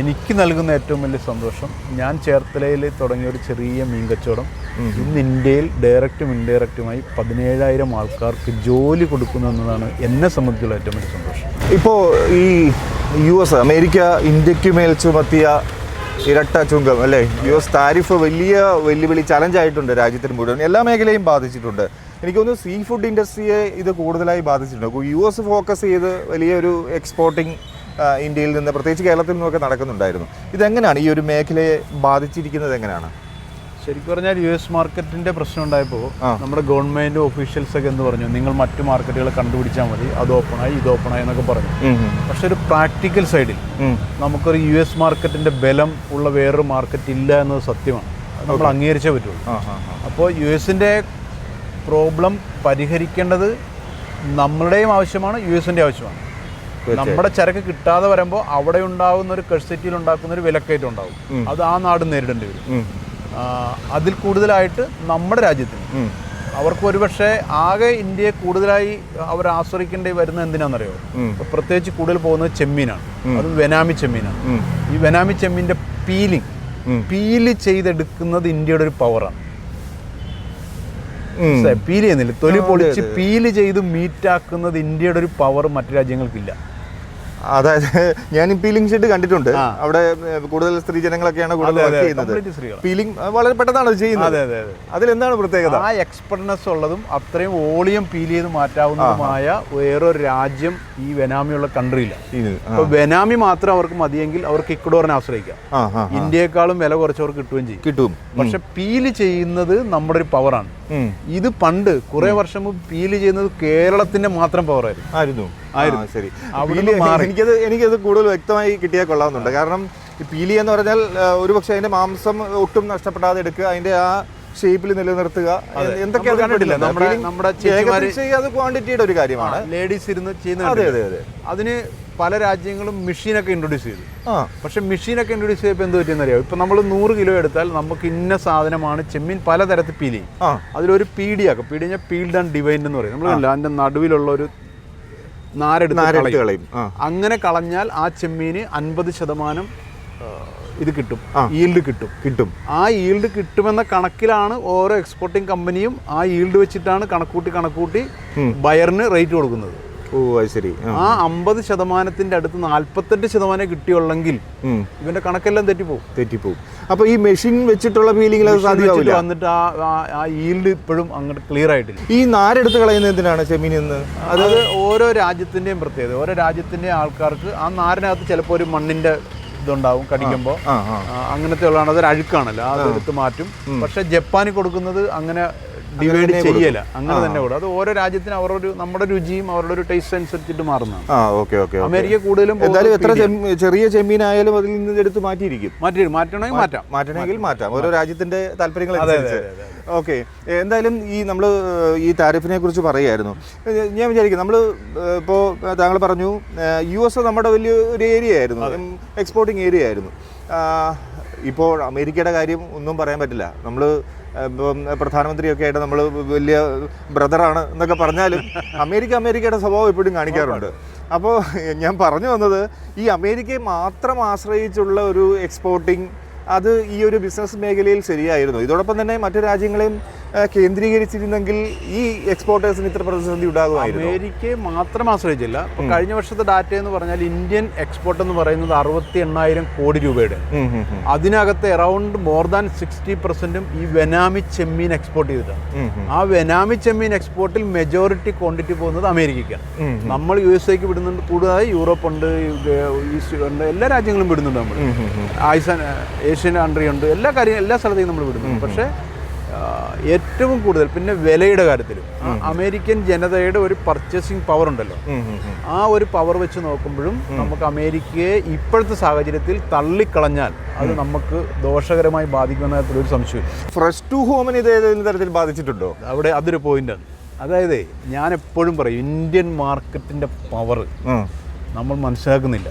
എനിക്ക് നൽകുന്ന ഏറ്റവും വലിയ സന്തോഷം ഞാൻ ചേർത്തലയിൽ തുടങ്ങിയ ഒരു ചെറിയ മീൻ കച്ചവടം. ഇന്ന് ഇന്ത്യയിൽ ഡയറക്റ്റും ഇൻഡയറക്റ്റുമായി പതിനേഴായിരം ആൾക്കാർക്ക് ജോലി കൊടുക്കുന്നു എന്നതാണ് എന്നെ സംബന്ധിച്ചുള്ള ഏറ്റവും വലിയ സന്തോഷം. ഇപ്പോ ഈ യു എസ് അമേരിക്ക ഇന്ത്യയ്ക്ക് മേൽ ചുമത്തിയ ഇരട്ട ചുങ്കം അല്ലേ? യു എസ് താരിഫ് വലിയ വെല്ലുവിളി ചലഞ്ചായിട്ടുണ്ട് രാജ്യത്തിന് മുഴുവൻ. എല്ലാ മേഖലയും ബാധിച്ചിട്ടുണ്ട്. എനിക്ക് തോന്നുന്നു സീ ഫുഡ് ഇൻഡസ്ട്രിയെ ഇത് കൂടുതലായി ബാധിച്ചിട്ടുണ്ട്. യു എസ് ഫോക്കസ് ചെയ്ത് വലിയൊരു എക്സ്പോർട്ടിങ് ഇന്ത്യയിൽ നിന്ന് പ്രത്യേകിച്ച് കേരളത്തിൽ നിന്നൊക്കെ നടക്കുന്നുണ്ടായിരുന്നു. ഇതെങ്ങനെയാണ് ഈ ഒരു മേഖലയെ ബാധിച്ചിരിക്കുന്നത് എങ്ങനെയാണ്? ശരിക്കും പറഞ്ഞാൽ യു എസ് മാർക്കറ്റിന്റെ പ്രശ്നം ഉണ്ടായപ്പോൾ നമ്മുടെ ഗവൺമെന്റ് ഓഫീഷ്യൽസ് ഒക്കെ എന്ന് പറഞ്ഞു? നിങ്ങൾ മറ്റു മാർക്കറ്റുകൾ കണ്ടുപിടിച്ചാൽ മതി. അത് ഓപ്പണായി ഇത് ഓപ്പണായി എന്നൊക്കെ പറഞ്ഞു. പക്ഷെ ഒരു പ്രാക്ടിക്കൽ സൈഡിൽ നമുക്കൊരു യു എസ് മാർക്കറ്റിന്റെ ബലം ഉള്ള വേറൊരു മാർക്കറ്റ് ഇല്ല എന്നത് സത്യമാണ്. നമ്മൾ അംഗീകരിച്ചേ പറ്റുള്ളൂ. അപ്പോൾ യു എസിന്റെ പ്രോബ്ലം പരിഹരിക്കേണ്ടത് നമ്മളുടെയും ആവശ്യമാണ് യു എസിന്റെ ആവശ്യമാണ് നമ്മുടെ ചരക്ക് കിട്ടാതെ വരുമ്പോൾ അവിടെ ഉണ്ടാകുന്ന ഒരു കഴ്സിറ്റിയിൽ ഉണ്ടാക്കുന്ന ഒരു വിലക്കയറ്റം ഉണ്ടാകും അത് ആ നാട് നേരിടേണ്ടി വരും. അതിൽ കൂടുതലായിട്ട് നമ്മുടെ രാജ്യത്തിന് അവർക്ക് ഒരുപക്ഷെ ആകെ ഇന്ത്യയെ കൂടുതലായി അവർ ആശ്രയിക്കേണ്ടി വരുന്ന എന്തിനാണെന്നറിയോ? പ്രത്യേകിച്ച് കൂടുതൽ പോകുന്നത് ചെമ്മീനാണ്. അത് വെനാമി ചെമ്മീനാണ്. ഈ വെനാമി ചെമ്മീന്റെ പീലിംഗ്. പീൽ ചെയ്തെടുക്കുന്നത് ഇന്ത്യയുടെ ഒരു പവറാണ് പീൽ ചെയ്യുന്നില്ല. തൊലി പൊളിച്ച്. പീൽ ചെയ്ത് മീറ്റാക്കുന്നത് ഇന്ത്യയുടെ ഒരു പവർ മറ്റു രാജ്യങ്ങൾക്കില്ല അതായത് ഞാൻ ഈ പീലിംഗ് ഷെഡ് കണ്ടിട്ടുണ്ട്. അവിടെ കൂടുതൽ കൂടുതൽ സ്ത്രീജനങ്ങളൊക്കെയാണ് കൂടുതൽ വർക്ക് ചെയ്യുന്നത്. പീലിംഗ് വളരെ പെട്ടെന്നാണ് ചെയ്യുന്നത്. അതിൽ അതെ അതെ. അതിലെന്താണ് പ്രത്യേകത? ആ എക്സ്പെർട്ട്നെസ് ഉള്ളതും അത്രയും വോളിയം പീൽ ചെയ്ത് മാറ്റാവുന്നതുമായ വേറൊരു രാജ്യം ഈ വെനാമിയുള്ള കൺട്രിയില്ല. അപ്പൊ വെനാമി മാത്രം അവർക്ക് മതിയെങ്കിൽ അവർക്ക് ഇക്വഡോറിനെ ആശ്രയിക്കാം. ഇന്ത്യയെക്കാളും വില കുറച്ചവർക്ക് കിട്ടുകയും ചെയ്യും. കിട്ടും. പക്ഷെ പീൽ ചെയ്യുന്നത് നമ്മുടെ ഒരു പവറാണ്. ഇത് പണ്ട് കുറെ വർഷം മുമ്പ് പീൽ ചെയ്യുന്നത് കേരളത്തിന്റെ മാത്രം പവറായിരുന്നു ആയിരുന്നു. ആയിരുന്നു. ശരി. എനിക്കത് എനിക്കത് കൂടുതൽ വ്യക്തമായി കിട്ടിയാൽ കൊള്ളാവുന്നുണ്ട്. കാരണം പീലി എന്ന് പറഞ്ഞാൽ ഒരുപക്ഷെ അതിന്റെ മാംസം ഒട്ടും നഷ്ടപ്പെടാതെ എടുക്കുക അതിന്റെ ആ ഷേപ്പിൽ നിലനിർത്തുക. എന്തൊക്കെയാണ് നമ്മുടെ- നമ്മുടെ അത് ക്വാണ്ടിറ്റിയുടെ ഒരു കാര്യമാണ്. ലേഡീസ് ഇരുന്ന് ചെയ്യുന്ന അതെ അതെ അതെ. അതിന് പല രാജ്യങ്ങളും മെഷീനൊക്കെ ഇൻട്രൊഡ്യൂസ് ചെയ്തു. ആ. പക്ഷെ മെഷീനൊക്കെ ഇൻട്രൊഡ്യൂസ് ചെയ്തപ്പോൾ എന്ത് പറ്റിയെന്നറിയാം ഇപ്പം നമ്മൾ നൂറ് കിലോ എടുത്താൽ നമുക്ക് ഇന്ന സാധനമാണ് ചെമ്മീൻ പലതരത്തിൽ പീൽ ചെയ്യും. ആ. അതിലൊരു പീഡിയാക്കും പീഡി കഴിഞ്ഞാൽ പീൽഡ് ആൻഡ് ഡിവൈൻഡ് എന്ന് പറയും. നമ്മൾ അതിന്റെ നടുവിലുള്ള ഒരു നാരെടുത്ത് കളയും. അങ്ങനെ കളഞ്ഞാൽ ആ ചെമ്മീന് അൻപത് ശതമാനം ഇത് കിട്ടും. ആ. ഈൽഡ് കിട്ടും. കിട്ടും. ആ ഈൽഡ് കിട്ടുമെന്ന കണക്കിലാണ് ഓരോ എക്സ്പോർട്ടിംഗ് കമ്പനിയും ആ ഈൽഡ് വെച്ചിട്ടാണ് കണക്കൂട്ടി കണക്കൂട്ടി ബയറിന് റേറ്റ് കൊടുക്കുന്നത്. ഓ അത് ശരി. ആ. അമ്പത് ശതമാനത്തിന്റെ അടുത്ത് നാല്പത്തെട്ട് ശതമാനം കിട്ടിയുള്ളെങ്കിൽ ഇവന്റെ കണക്കെല്ലാം തെറ്റിപ്പോവും. തെറ്റിപ്പോവും. അപ്പൊ ഈ മെഷീൻ വെച്ചിട്ടുള്ള ഫീലിംഗിൽ അത് സാധ്യമാവില്ല? വന്നിട്ട് ആ ഈൽഡ് ഇപ്പോഴും അങ്ങോട്ട് ക്ലിയർ ആയിട്ടില്ല. ഈ നാരെടുത്ത് കളയുന്നത് എന്തിനാണ് ചെമ്മീൻ എന്ന് അത് ഓരോ രാജ്യത്തിന്റെയും പ്രത്യേകത. ഓരോ രാജ്യത്തിന്റെയും ആൾക്കാർക്ക് ആ നാരിനകത്ത് ചിലപ്പോ ഒരു മണ്ണിന്റെ ഇതുണ്ടാവും കടിക്കുമ്പോൾ അങ്ങനത്തെ ഉള്ളതാണ് അതൊരു അഴുക്കാണല്ലോ. അത് എടുത്ത് മാറ്റും. പക്ഷെ ജപ്പാനിൽ കൊടുക്കുന്നത് അങ്ങനെ ഡിവൈഡ് ചെയ്യല. അങ്ങനെ തന്നെ കൂടും അത് ഓരോ രാജ്യത്തിന് അവരുടെ നമ്മുടെ രുചിയും അവരുടെ ഒരു ടേസ്റ്റ് അനുസരിച്ചിട്ട് മാറുന്നതാണ്. ആ ഓക്കെ ഓക്കെ അമേരിക്ക കൂടുതലും എന്തായാലും എത്ര ചെറിയ ചെമ്മീനായാലും അതിൽ നിന്ന് എടുത്ത് മാറ്റിയിരിക്കും. മാറ്റി മാറ്റണമെങ്കിൽ മാറ്റാം. മാറ്റണമെങ്കിൽ മാറ്റാം. ഓരോ രാജ്യത്തിന്റെ താല്പര്യങ്ങൾ ഓക്കെ. എന്തായാലും ഈ നമ്മൾ ഈ താരിഫിനെ കുറിച്ച് പറയുമായിരുന്നു ഞാൻ വിചാരിക്കും നമ്മൾ ഇപ്പോൾ താങ്കൾ പറഞ്ഞു യു എസ് നമ്മുടെ വലിയ ഒരു ഏരിയ ആയിരുന്നു. എക്സ്പോർട്ടിങ് ഏരിയ ആയിരുന്നു. ഇപ്പോൾ അമേരിക്കയുടെ കാര്യം ഒന്നും പറയാൻ പറ്റില്ല. നമ്മൾ ഇപ്പം പ്രധാനമന്ത്രിയൊക്കെ ആയിട്ട് നമ്മൾ വലിയ ബ്രദറാണ് എന്നൊക്കെ പറഞ്ഞാലും അമേരിക്ക അമേരിക്കയുടെ സ്വഭാവം എപ്പോഴും കാണിക്കാറുണ്ട്. അപ്പോൾ ഞാൻ പറഞ്ഞു വന്നത് ഈ അമേരിക്കയെ മാത്രം ആശ്രയിച്ചുള്ള ഒരു എക്സ്പോർട്ടിങ് അത് ഈ ഒരു ബിസിനസ് മേഖലയിൽ ശരിയായിരുന്നു. ഇതോടൊപ്പം തന്നെ മറ്റു രാജ്യങ്ങളെയും കേന്ദ്രീകരിച്ചിരുന്നെങ്കിൽ ഈ എക്സ്പോർട്ടേഴ്സിന് ഇത്ര പ്രതിസന്ധി ഉണ്ടാകുമായിരുന്നു? അമേരിക്കയെ മാത്രം ആശ്രയിച്ചില്ല. കഴിഞ്ഞ വർഷത്തെ ഡാറ്റ എന്ന് പറഞ്ഞാൽ ഇന്ത്യൻ എക്സ്പോർട്ട് എന്ന് പറയുന്നത് അറുപത്തി എണ്ണായിരം കോടി രൂപയുടെ. അതിനകത്ത് എറൗണ്ട് മോർ ദാൻ സിക്സ്റ്റി പെർസെന്റും ഈ വെനാമി ചെമ്മീൻ എക്സ്പോർട്ട് ചെയ്തിട്ടാണ്. ആ വെനാമി ചെമ്മീൻ എക്സ്പോർട്ടിൽ മെജോറിറ്റി ക്വാണ്ടിറ്റി പോകുന്നത് അമേരിക്കയ്ക്കാണ്. നമ്മൾ യു എസ് എക്ക് വിടുന്നുണ്ട് കൂടുതലായി യൂറോപ്പ് ഉണ്ട് ഈസ്റ്റ് ഉണ്ട് എല്ലാ രാജ്യങ്ങളും വിടുന്നുണ്ട് നമ്മൾ. ഉം. ഏഷ്യൻ കൺട്രി ഉണ്ട് എല്ലാ കാര്യം എല്ലാ സ്ഥലത്തേക്കും നമ്മൾ വിടുന്നുണ്ട്. പക്ഷേ ഏറ്റവും കൂടുതൽ പിന്നെ വിലയുടെ കാര്യത്തിൽ അമേരിക്കൻ ജനതയുടെ ഒരു പർച്ചേസിങ് പവർ ഉണ്ടല്ലോ. ആ ഒരു പവർ വെച്ച് നോക്കുമ്പോഴും നമുക്ക് അമേരിക്കയെ ഇപ്പോഴത്തെ സാഹചര്യത്തിൽ തള്ളിക്കളഞ്ഞാൽ അത് നമുക്ക് ദോഷകരമായി ബാധിക്കുന്ന ഒരു സംശയം ഫ്രഷ് ടു ഹോമിന് ഇത് ഏതെങ്കിലും തരത്തിൽ ബാധിച്ചിട്ടുണ്ടോ? അവിടെ അതൊരു പോയിന്റാണ് അതായത് ഞാൻ എപ്പോഴും പറയും ഇന്ത്യൻ മാർക്കറ്റിന്റെ പവർ നമ്മൾ മനസ്സിലാക്കുന്നില്ല.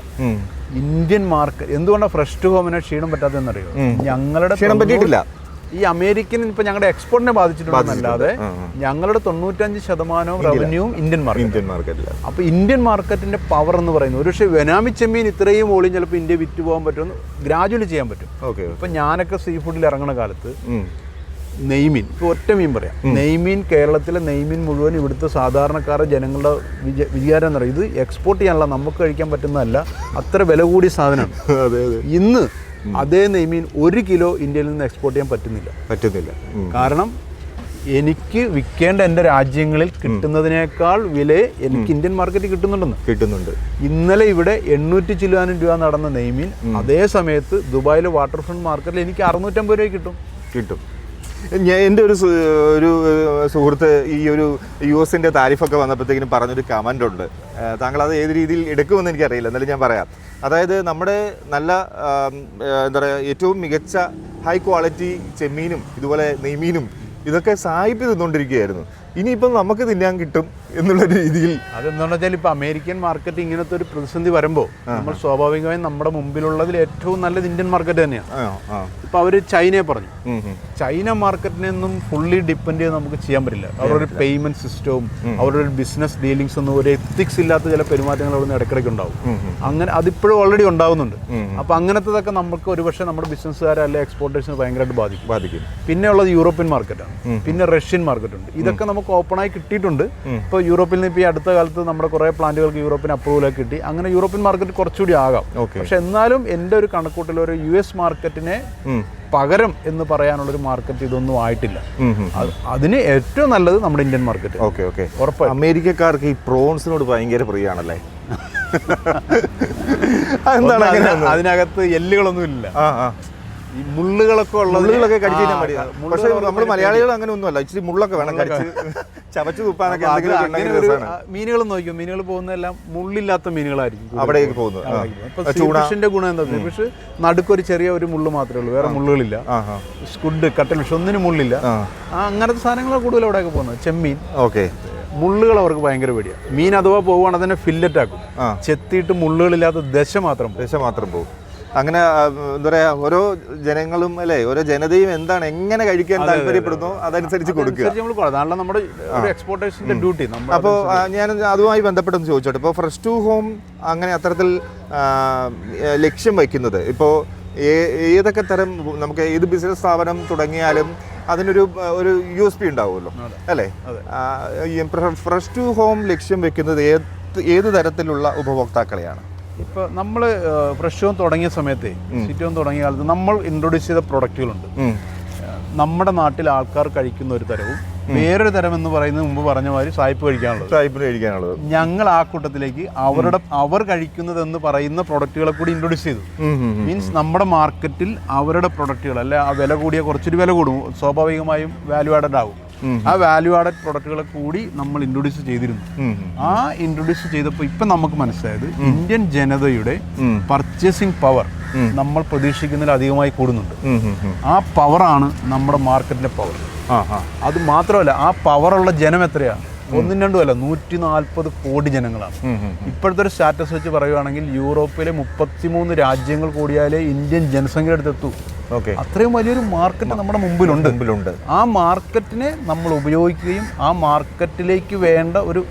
ഇന്ത്യൻ മാർക്കറ്റ് എന്തുകൊണ്ടാണ് ഫ്രഷ് ടു ഹോമിനെ ക്ഷീണം പറ്റാത്തതെന്നറിയോ. ഞങ്ങളുടെ ക്ഷീണം പറ്റിയിട്ടില്ല. ഈ അമേരിക്കൻ ഇപ്പൊ ഞങ്ങളുടെ എക്സ്പോർട്ടിനെ ബാധിച്ചിട്ടുണ്ടെന്നല്ലാതെ. ഞങ്ങളുടെ തൊണ്ണൂറ്റഞ്ച് ശതമാനവും റവന്യൂവും ഇന്ത്യൻ മാർക്കറ്റ് ഇന്ത്യൻ മാർക്കറ്റിൽ അപ്പൊ ഇന്ത്യൻ മാർക്കറ്റിന്റെ പവർ എന്ന് പറയുന്നത് ഒരു പക്ഷേ വെനാമി ചെമ്മീൻ ഇത്രയും ഓളിയും ചിലപ്പോൾ ഇന്ത്യ വിറ്റ് പോകാൻ പറ്റുമെന്ന് ഗ്രാജുവലി ചെയ്യാൻ പറ്റും. ഓക്കെ ഇപ്പൊ ഞാനൊക്കെ സീ ഫുഡിൽ ഇറങ്ങുന്ന കാലത്ത് നെയ്മീൻ ഇപ്പോൾ ഒറ്റ മീൻ പറയാം. നെയ്മീൻ കേരളത്തിലെ നെയ്മീൻ മുഴുവൻ ഇവിടുത്തെ സാധാരണക്കാരെ ജനങ്ങളുടെ വിച വിചാരം എന്ന് പറയുന്നത് ഇത് എക്സ്പോർട്ട് ചെയ്യാനുള്ള നമുക്ക് കഴിക്കാൻ പറ്റുന്നതല്ല അത്ര വില കൂടിയ സാധനമാണ്. ഇന്ന് അതേ നെയ്മീൻ ഒരു കിലോ ഇന്ത്യയിൽ നിന്ന് എക്സ്പോർട്ട് ചെയ്യാൻ പറ്റുന്നില്ല. പറ്റുന്നില്ല. കാരണം എനിക്ക് വിൽക്കേണ്ട എന്റെ രാജ്യങ്ങളിൽ കിട്ടുന്നതിനേക്കാൾ വില എനിക്ക് ഇന്ത്യൻ മാർക്കറ്റിൽ കിട്ടുന്നുണ്ടെന്ന്. കിട്ടുന്നുണ്ട്. ഇന്നലെ ഇവിടെ എണ്ണൂറ്റി ചില്ലാനും രൂപ നടന്ന നെയ്മീൻ അതേ സമയത്ത് ദുബായിലെ വാട്ടർ ഫ്രണ്ട് മാർക്കറ്റിൽ എനിക്ക് അറുന്നൂറ്റമ്പത് രൂപ കിട്ടും. കിട്ടും. ഞാൻ എന്റെ ഒരു ഒരു സുഹൃത്ത് ഈ ഒരു യു എസിന്റെ താരിഫൊക്കെ വന്നപ്പോഴത്തേക്കിനും പറഞ്ഞൊരു കമന്റ് ഉണ്ട്. താങ്കൾ അത് ഏത് രീതിയിൽ എടുക്കുമെന്ന് എനിക്കറിയില്ല. എന്നാലും ഞാൻ പറയാം. അതായത് നമ്മുടെ നല്ല എന്താ പറയുക ഏറ്റവും മികച്ച ഹൈ ക്വാളിറ്റി ചെമ്മീനും ഇതുപോലെ നെയ്മീനും ഇതൊക്കെ സായിപ്പ് തിന്നുകൊണ്ടിരിക്കുകയായിരുന്നു. ഇനിയിപ്പം നമുക്ക് തിന്നാൻ കിട്ടും എന്നുള്ള രീതിയിൽ അതെന്താണെന്ന് വെച്ചാൽ ഇപ്പോൾ അമേരിക്കൻ മാർക്കറ്റ് ഇങ്ങനത്തെ ഒരു പ്രതിസന്ധി വരുമ്പോൾ നമ്മൾ സ്വാഭാവികമായും നമ്മുടെ മുമ്പിലുള്ളതിൽ ഏറ്റവും നല്ലത് ഇന്ത്യൻ മാർക്കറ്റ് തന്നെയാണ്. ഇപ്പോൾ അവർ ചൈനയെ പറഞ്ഞു. ചൈന മാർക്കറ്റിനെ ഒന്നും ഫുള്ളി ഡിപ്പെൻഡ് ചെയ്ത് നമുക്ക് ചെയ്യാൻ പറ്റില്ല. അവരുടെ ഒരു പേയ്മെന്റ് സിസ്റ്റവും അവരുടെ ഒരു ബിസിനസ് ഡീലിങ്സ് ഒന്നും ഒരു എത്തിക്സ് ഇല്ലാത്ത ചില പെരുമാറ്റങ്ങൾ അവിടെ നിന്ന് ഇടയ്ക്കിടയ്ക്ക് ഉണ്ടാവും. അങ്ങനെ അതിപ്പോഴും ഓൾറെഡി ഉണ്ടാവുന്നുണ്ട്. അപ്പോൾ അങ്ങനത്തതൊക്കെ നമുക്ക് ഒരുപക്ഷെ നമ്മുടെ ബിസിനസ്സുകാരെ അല്ലെ എക്സ്പോർട്ടേഴ്സിന് ഭയങ്കരമായിട്ട് ബാധിക്കും. ബാധിക്കും. പിന്നെ ഉള്ളത് യൂറോപ്യൻ മാർക്കറ്റാണ് പിന്നെ റഷ്യൻ മാർക്കറ്റ് ഉണ്ട്. ഇതൊക്കെ നമുക്ക് ഓപ്പണായി കിട്ടിയിട്ടുണ്ട്. ഇപ്പോൾ യൂറോപ്പിൽ നിന്ന് ഇപ്പോൾ ഈ അടുത്ത കാലത്ത് നമ്മുടെ കുറേ പ്ലാന്റുകൾക്ക് യൂറോപ്യൻ അപ്രൂവലൊക്കെ കിട്ടി. അങ്ങനെ യൂറോപ്യൻ മാർക്കറ്റ് കുറച്ചുകൂടി ആകാം. പക്ഷെ എന്നാലും എന്റെ ഒരു കണക്കൂട്ടിൽ ഒരു യു എസ് മാർക്കറ്റിനെ. പകരം എന്ന് പറയാനുള്ളൊരു മാർക്കറ്റ് ഇതൊന്നും ആയിട്ടില്ല. അതിന് ഏറ്റവും നല്ലത് നമ്മുടെ ഇന്ത്യൻ മാർക്കറ്റ് ഓക്കെ ഓക്കെ. ഉറപ്പ് അമേരിക്കക്കാർക്ക് ഈ പ്രോൺസിനോട് ഭയങ്കര പ്രിയാണല്ലേ? അതെന്താണ് അതിനകത്ത് എല്ലുകളൊന്നും ഇല്ല. ആ ആ. ഈ മുള്ളുകളൊക്കെ ഉള്ള മുള്ളുകളൊക്കെ കടിച്ചു കഴിഞ്ഞാൽ മതി ആ, പക്ഷെ നമ്മൾ മലയാളികൾ അങ്ങനെ ഒന്നുമല്ല. ഇച്ചിരി മുള്ളൊക്കെ വേണം കടിച്ച്. ചവച്ച് തുപ്പാനൊക്കെ മീനുകൾ നോക്കിയോ മീനുകൾ പോകുന്നതെല്ലാം മുള്ളില്ലാത്ത മീനുകളായിരിക്കും അവിടേക്ക് പോകുന്നത്. ഫിഷിന്റെ ഗുണം എന്താ? ഫിഷ് നടുക്കൊരു ചെറിയ ഒരു മുള്ളു മാത്രമേ ഉള്ളൂ. വേറെ മുള്ളുകളില്ല. സ്കുഡ് കട്ടൽ ഫിഷ് ഒന്നിനും മുള്ളില്ല. അങ്ങനത്തെ സാധനങ്ങളാണ് കൂടുതൽ അവിടെയൊക്കെ പോകുന്നത്. ചെമ്മീൻ. ഓക്കെ. മുള്ളുകൾ അവർക്ക് ഭയങ്കര പേടിയാണ് മീൻ അഥവാ പോവുകയാണെങ്കിൽ തന്നെ ഫില്ലറ്റ് ആക്കും. ചെത്തിയിട്ട് മുള്ളുകളില്ലാത്ത ദശ മാത്രം ദശ മാത്രം പോകും. അങ്ങനെ എന്താ പറയാ ഓരോ ജനങ്ങളും അല്ലേ ഓരോ ജനതയും എന്താണ് എങ്ങനെ കഴിക്കാൻ താല്പര്യപ്പെടുന്നു അതനുസരിച്ച് കൊടുക്കുക. നമ്മുടെ ഡ്യൂട്ടി അപ്പോൾ ഞാൻ അതുമായി ബന്ധപ്പെട്ടൊന്ന് ചോദിച്ചോട്ടെ. ഇപ്പോൾ ഫ്രഷ് ടു ഹോം അങ്ങനെ അത്തരത്തിൽ ലക്ഷ്യം വയ്ക്കുന്നത്. ഇപ്പോൾ ഏതൊക്കെ തരം നമുക്ക് ഏത് ബിസിനസ് സ്ഥാപനം തുടങ്ങിയാലും അതിനൊരു ഒരു യു എസ് പി ഉണ്ടാവുമല്ലോ അല്ലേ? ഫ്രഷ് ടു ഹോം ലക്ഷ്യം വെക്കുന്നത് ഏത് ഏത് തരത്തിലുള്ള ഉപഭോക്താക്കളെയാണ്? ഇപ്പോൾ നമ്മൾ ഫ്രഷ് തുടങ്ങിയ സമയത്ത് സിറ്റി ഓൺ തുടങ്ങിയ കാലത്ത് നമ്മൾ ഇൻട്രൊഡ്യൂസ് ചെയ്ത പ്രൊഡക്റ്റുകളുണ്ട് നമ്മുടെ നാട്ടിൽ ആൾക്കാർ കഴിക്കുന്ന ഒരു തരവും വേറൊരു തരം എന്ന് പറയുന്നത് മുമ്പ് പറഞ്ഞ മാതിരി സായിപ്പ് കഴിക്കാനുള്ളത്. സായിപ്പിന് കഴിക്കാനുള്ളത്. ഞങ്ങൾ ആ കൂട്ടത്തിലേക്ക് അവരുടെ അവർ കഴിക്കുന്നത് എന്ന് പറയുന്ന പ്രൊഡക്റ്റുകളെ കൂടി ഇൻട്രൊഡ്യൂസ് ചെയ്തു. മീൻസ് നമ്മുടെ മാർക്കറ്റിൽ അവരുടെ പ്രൊഡക്റ്റുകൾ അല്ലെ ആ വില കൂടിയ കുറച്ചൊരു വില കൂടും സ്വാഭാവികമായും വാല്യൂ ആഡഡ് ആവും ആ വാല്യൂ ആഡഡ് പ്രൊഡക്റ്റുകളെ കൂടി നമ്മൾ ഇൻട്രൊഡ്യൂസ് ചെയ്തിരുന്നു. ആ ഇൻട്രൊഡ്യൂസ് ചെയ്തപ്പോൾ ഇപ്പം നമുക്ക് മനസ്സിലായത് ഇന്ത്യൻ ജനതയുടെ. പർച്ചേസിംഗ് പവർ നമ്മൾ പ്രതീക്ഷിക്കുന്നതിൽ അധികമായി കൂടുന്നുണ്ട്. ആ പവറാണ് നമ്മുടെ മാർക്കറ്റിന്റെ പവർ അത് മാത്രമല്ല ആ പവറുള്ള ജനം എത്രയാണ് ഒന്നും രണ്ടും അല്ല നൂറ്റി നാൽപ്പത് കോടി ജനങ്ങളാണ്. ഇപ്പോഴത്തെ ഒരു സ്റ്റാറ്റസ് വെച്ച് പറയുകയാണെങ്കിൽ യൂറോപ്പിലെ മുപ്പത്തിമൂന്ന് രാജ്യങ്ങൾ കൂടിയാലേ ഇന്ത്യൻ ജനസംഖ്യ അടുത്തെത്തൂ. അത്രയും വലിയൊരു മാർക്കറ്റ് നമ്മുടെ മുമ്പിലുണ്ട്. മുമ്പിലുണ്ട്. ആ മാർക്കറ്റിനെ നമ്മൾ ഉപയോഗിക്കുകയും ആ മാർക്കറ്റിലേക്ക് വേണ്ട ഒരു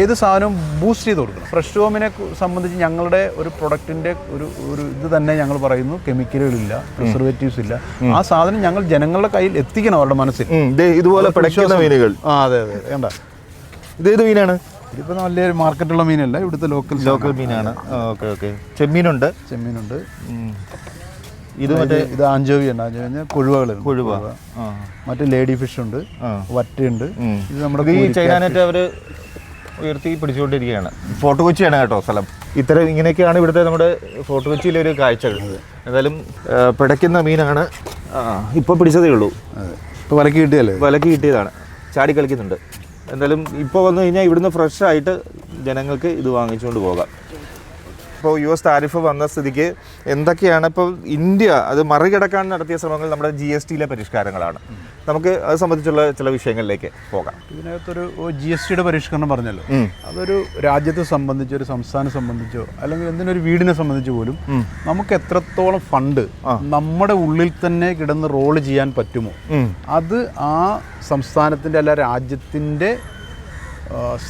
ഏത് സാധനവും ബൂസ്റ്റ് ചെയ്ത് കൊടുക്കണം. ഫ്രഷ് ഹോമിനെ സംബന്ധിച്ച് ഞങ്ങളുടെ ഒരു പ്രൊഡക്റ്റിന്റെ ഒരു ഒരു ഇത് തന്നെ ഞങ്ങൾ പറയുന്നു. കെമിക്കലുകളില്ല പ്രിസർവേറ്റീവ്സ് ഇല്ല. ആ സാധനം ഞങ്ങൾ ജനങ്ങളുടെ കയ്യിൽ എത്തിക്കണം അവരുടെ മനസ്സിൽ. ഇതുപോലെ മീനുകൾ. ആ അതെ അതെ വേണ്ട ഇതേത് മീനാണ്? ഇതിപ്പോൾ നല്ലൊരു മാർക്കറ്റുള്ള മീനല്ല ഇവിടുത്തെ ലോക്കൽ ലോക്കൽ മീനാണ്. Okay okay. ചെമ്മീനുണ്ട്. ചെമ്മീനുണ്ട്. ഇത് മറ്റേ ഇത് ആഞ്ചോവി ഉണ്ട്. ആഞ്ചോവി പറഞ്ഞാൽ കൊഴുവകളുണ്ട് കൊഴുവ. മറ്റേ ലേഡി ഫിഷ് ഉണ്ട്. വറ്റുണ്ട് വറ്റയുണ്ട്. ഇത് നമ്മുടെ ഈ ചൈനാനെറ്റ് അവർ ഉയർത്തി പിടിച്ചുകൊണ്ടിരിക്കുകയാണ്. ഫോർട്ട് കൊച്ചിയാണ് കേട്ടോ സ്ഥലം. ഇത്തരം ഇങ്ങനെയൊക്കെയാണ് ഇവിടുത്തെ നമ്മുടെ ഫോർട്ട് കൊച്ചിയിലെ ഒരു കാഴ്ചകൾ എന്തായാലും പിടയ്ക്കുന്ന മീനാണ് ഇപ്പോൾ ഇപ്പൊ പിടിച്ചതേ ഉള്ളൂ. ഇപ്പോൾ വിലക്ക് കിട്ടിയല്ലേ? വിലക്ക് കിട്ടിയതാണ്. ചാടി കളിക്കുന്നുണ്ട്. എന്തായാലും ഇപ്പോൾ വന്നു കഴിഞ്ഞാൽ ഇവിടുന്ന് ഫ്രഷ് ആയിട്ട് ജനങ്ങൾക്ക് ഇത് വാങ്ങിച്ചുകൊണ്ട് പോകാം. ഇപ്പോൾ യു എസ് താരിഫ് വന്ന സ്ഥിതിക്ക് എന്തൊക്കെയാണ് ഇപ്പോൾ ഇന്ത്യ അത് മറികടക്കാൻ നടത്തിയ ശ്രമങ്ങൾ നമ്മുടെ ജി എസ് ടിയിലെ പരിഷ്കാരങ്ങളാണ്. നമുക്ക് അത് സംബന്ധിച്ചുള്ള ചില വിഷയങ്ങളിലേക്ക് പോകാം. ഇതിനകത്തൊരു ജി എസ് ടിയുടെ പരിഷ്കരണം പറഞ്ഞല്ലോ. അതൊരു രാജ്യത്തെ സംബന്ധിച്ചോ ഒരു സംസ്ഥാനം സംബന്ധിച്ചോ അല്ലെങ്കിൽ എന്തിനൊരു വീടിനെ സംബന്ധിച്ച് പോലും നമുക്ക് എത്രത്തോളം ഫണ്ട് നമ്മുടെ ഉള്ളിൽ തന്നെ കിടന്ന് റോൾ ചെയ്യാൻ പറ്റുമോ? അത് ആ സംസ്ഥാനത്തിന്റെ അല്ല രാജ്യത്തിന്റെ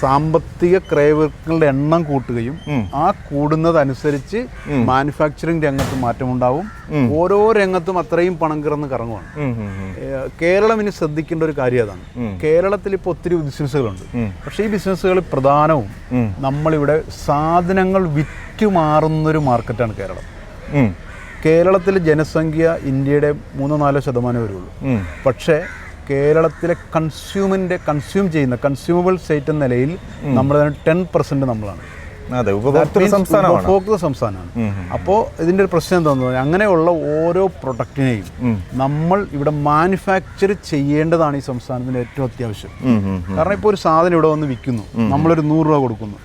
സാമ്പത്തിക ക്രയവിക്കളുടെ എണ്ണം കൂട്ടുകയും ആ കൂടുന്നതനുസരിച്ച് മാനുഫാക്ചറിങ് രംഗത്ത് മാറ്റമുണ്ടാവും. ഓരോ രംഗത്തും അത്രയും പണം കിറന്ന് കറങ്ങുവാണ്. കേരളം ഇനി ശ്രദ്ധിക്കേണ്ട ഒരു കാര്യം അതാണ്. കേരളത്തിൽ ഇപ്പോൾ ഒത്തിരി ബിസിനസ്സുകളുണ്ട്. പക്ഷേ ഈ ബിസിനസ്സുകൾ പ്രധാനവും നമ്മളിവിടെ സാധനങ്ങൾ വിറ്റുമാറുന്നൊരു മാർക്കറ്റാണ് കേരളം. കേരളത്തിലെ ജനസംഖ്യ ഇന്ത്യയുടെ മൂന്നോ നാലോ ശതമാനം വരുള്ളൂ. പക്ഷേ കേരളത്തിലെ കൺസ്യൂമിന്റെ കൺസ്യൂം ചെയ്യുന്ന കൺസ്യൂമബിൾ സ്റ്റേറ്റ് എന്ന നിലയിൽ നമ്മളതിന് ടെൻ പെർസെന്റ് നമ്മളാണ്. അതെ ഉപഭോക്തൃ സംസ്ഥാനമാണ്. ഉപഭോക്തൃ സംസ്ഥാനമാണ്. അപ്പോൾ ഇതിന്റെ ഒരു പ്രശ്നം എന്താണെന്ന് പറഞ്ഞാൽ അങ്ങനെയുള്ള ഓരോ പ്രൊഡക്റ്റിനെയും നമ്മൾ ഇവിടെ മാനുഫാക്ചർ ചെയ്യേണ്ടതാണ് ഈ സംസ്ഥാനത്തിന് ഏറ്റവും അത്യാവശ്യം. കാരണം ഇപ്പോൾ ഒരു സാധനം ഇവിടെ വന്ന് വിൽക്കുന്നു. നമ്മളൊരു നൂറ് രൂപ കൊടുക്കുന്നു.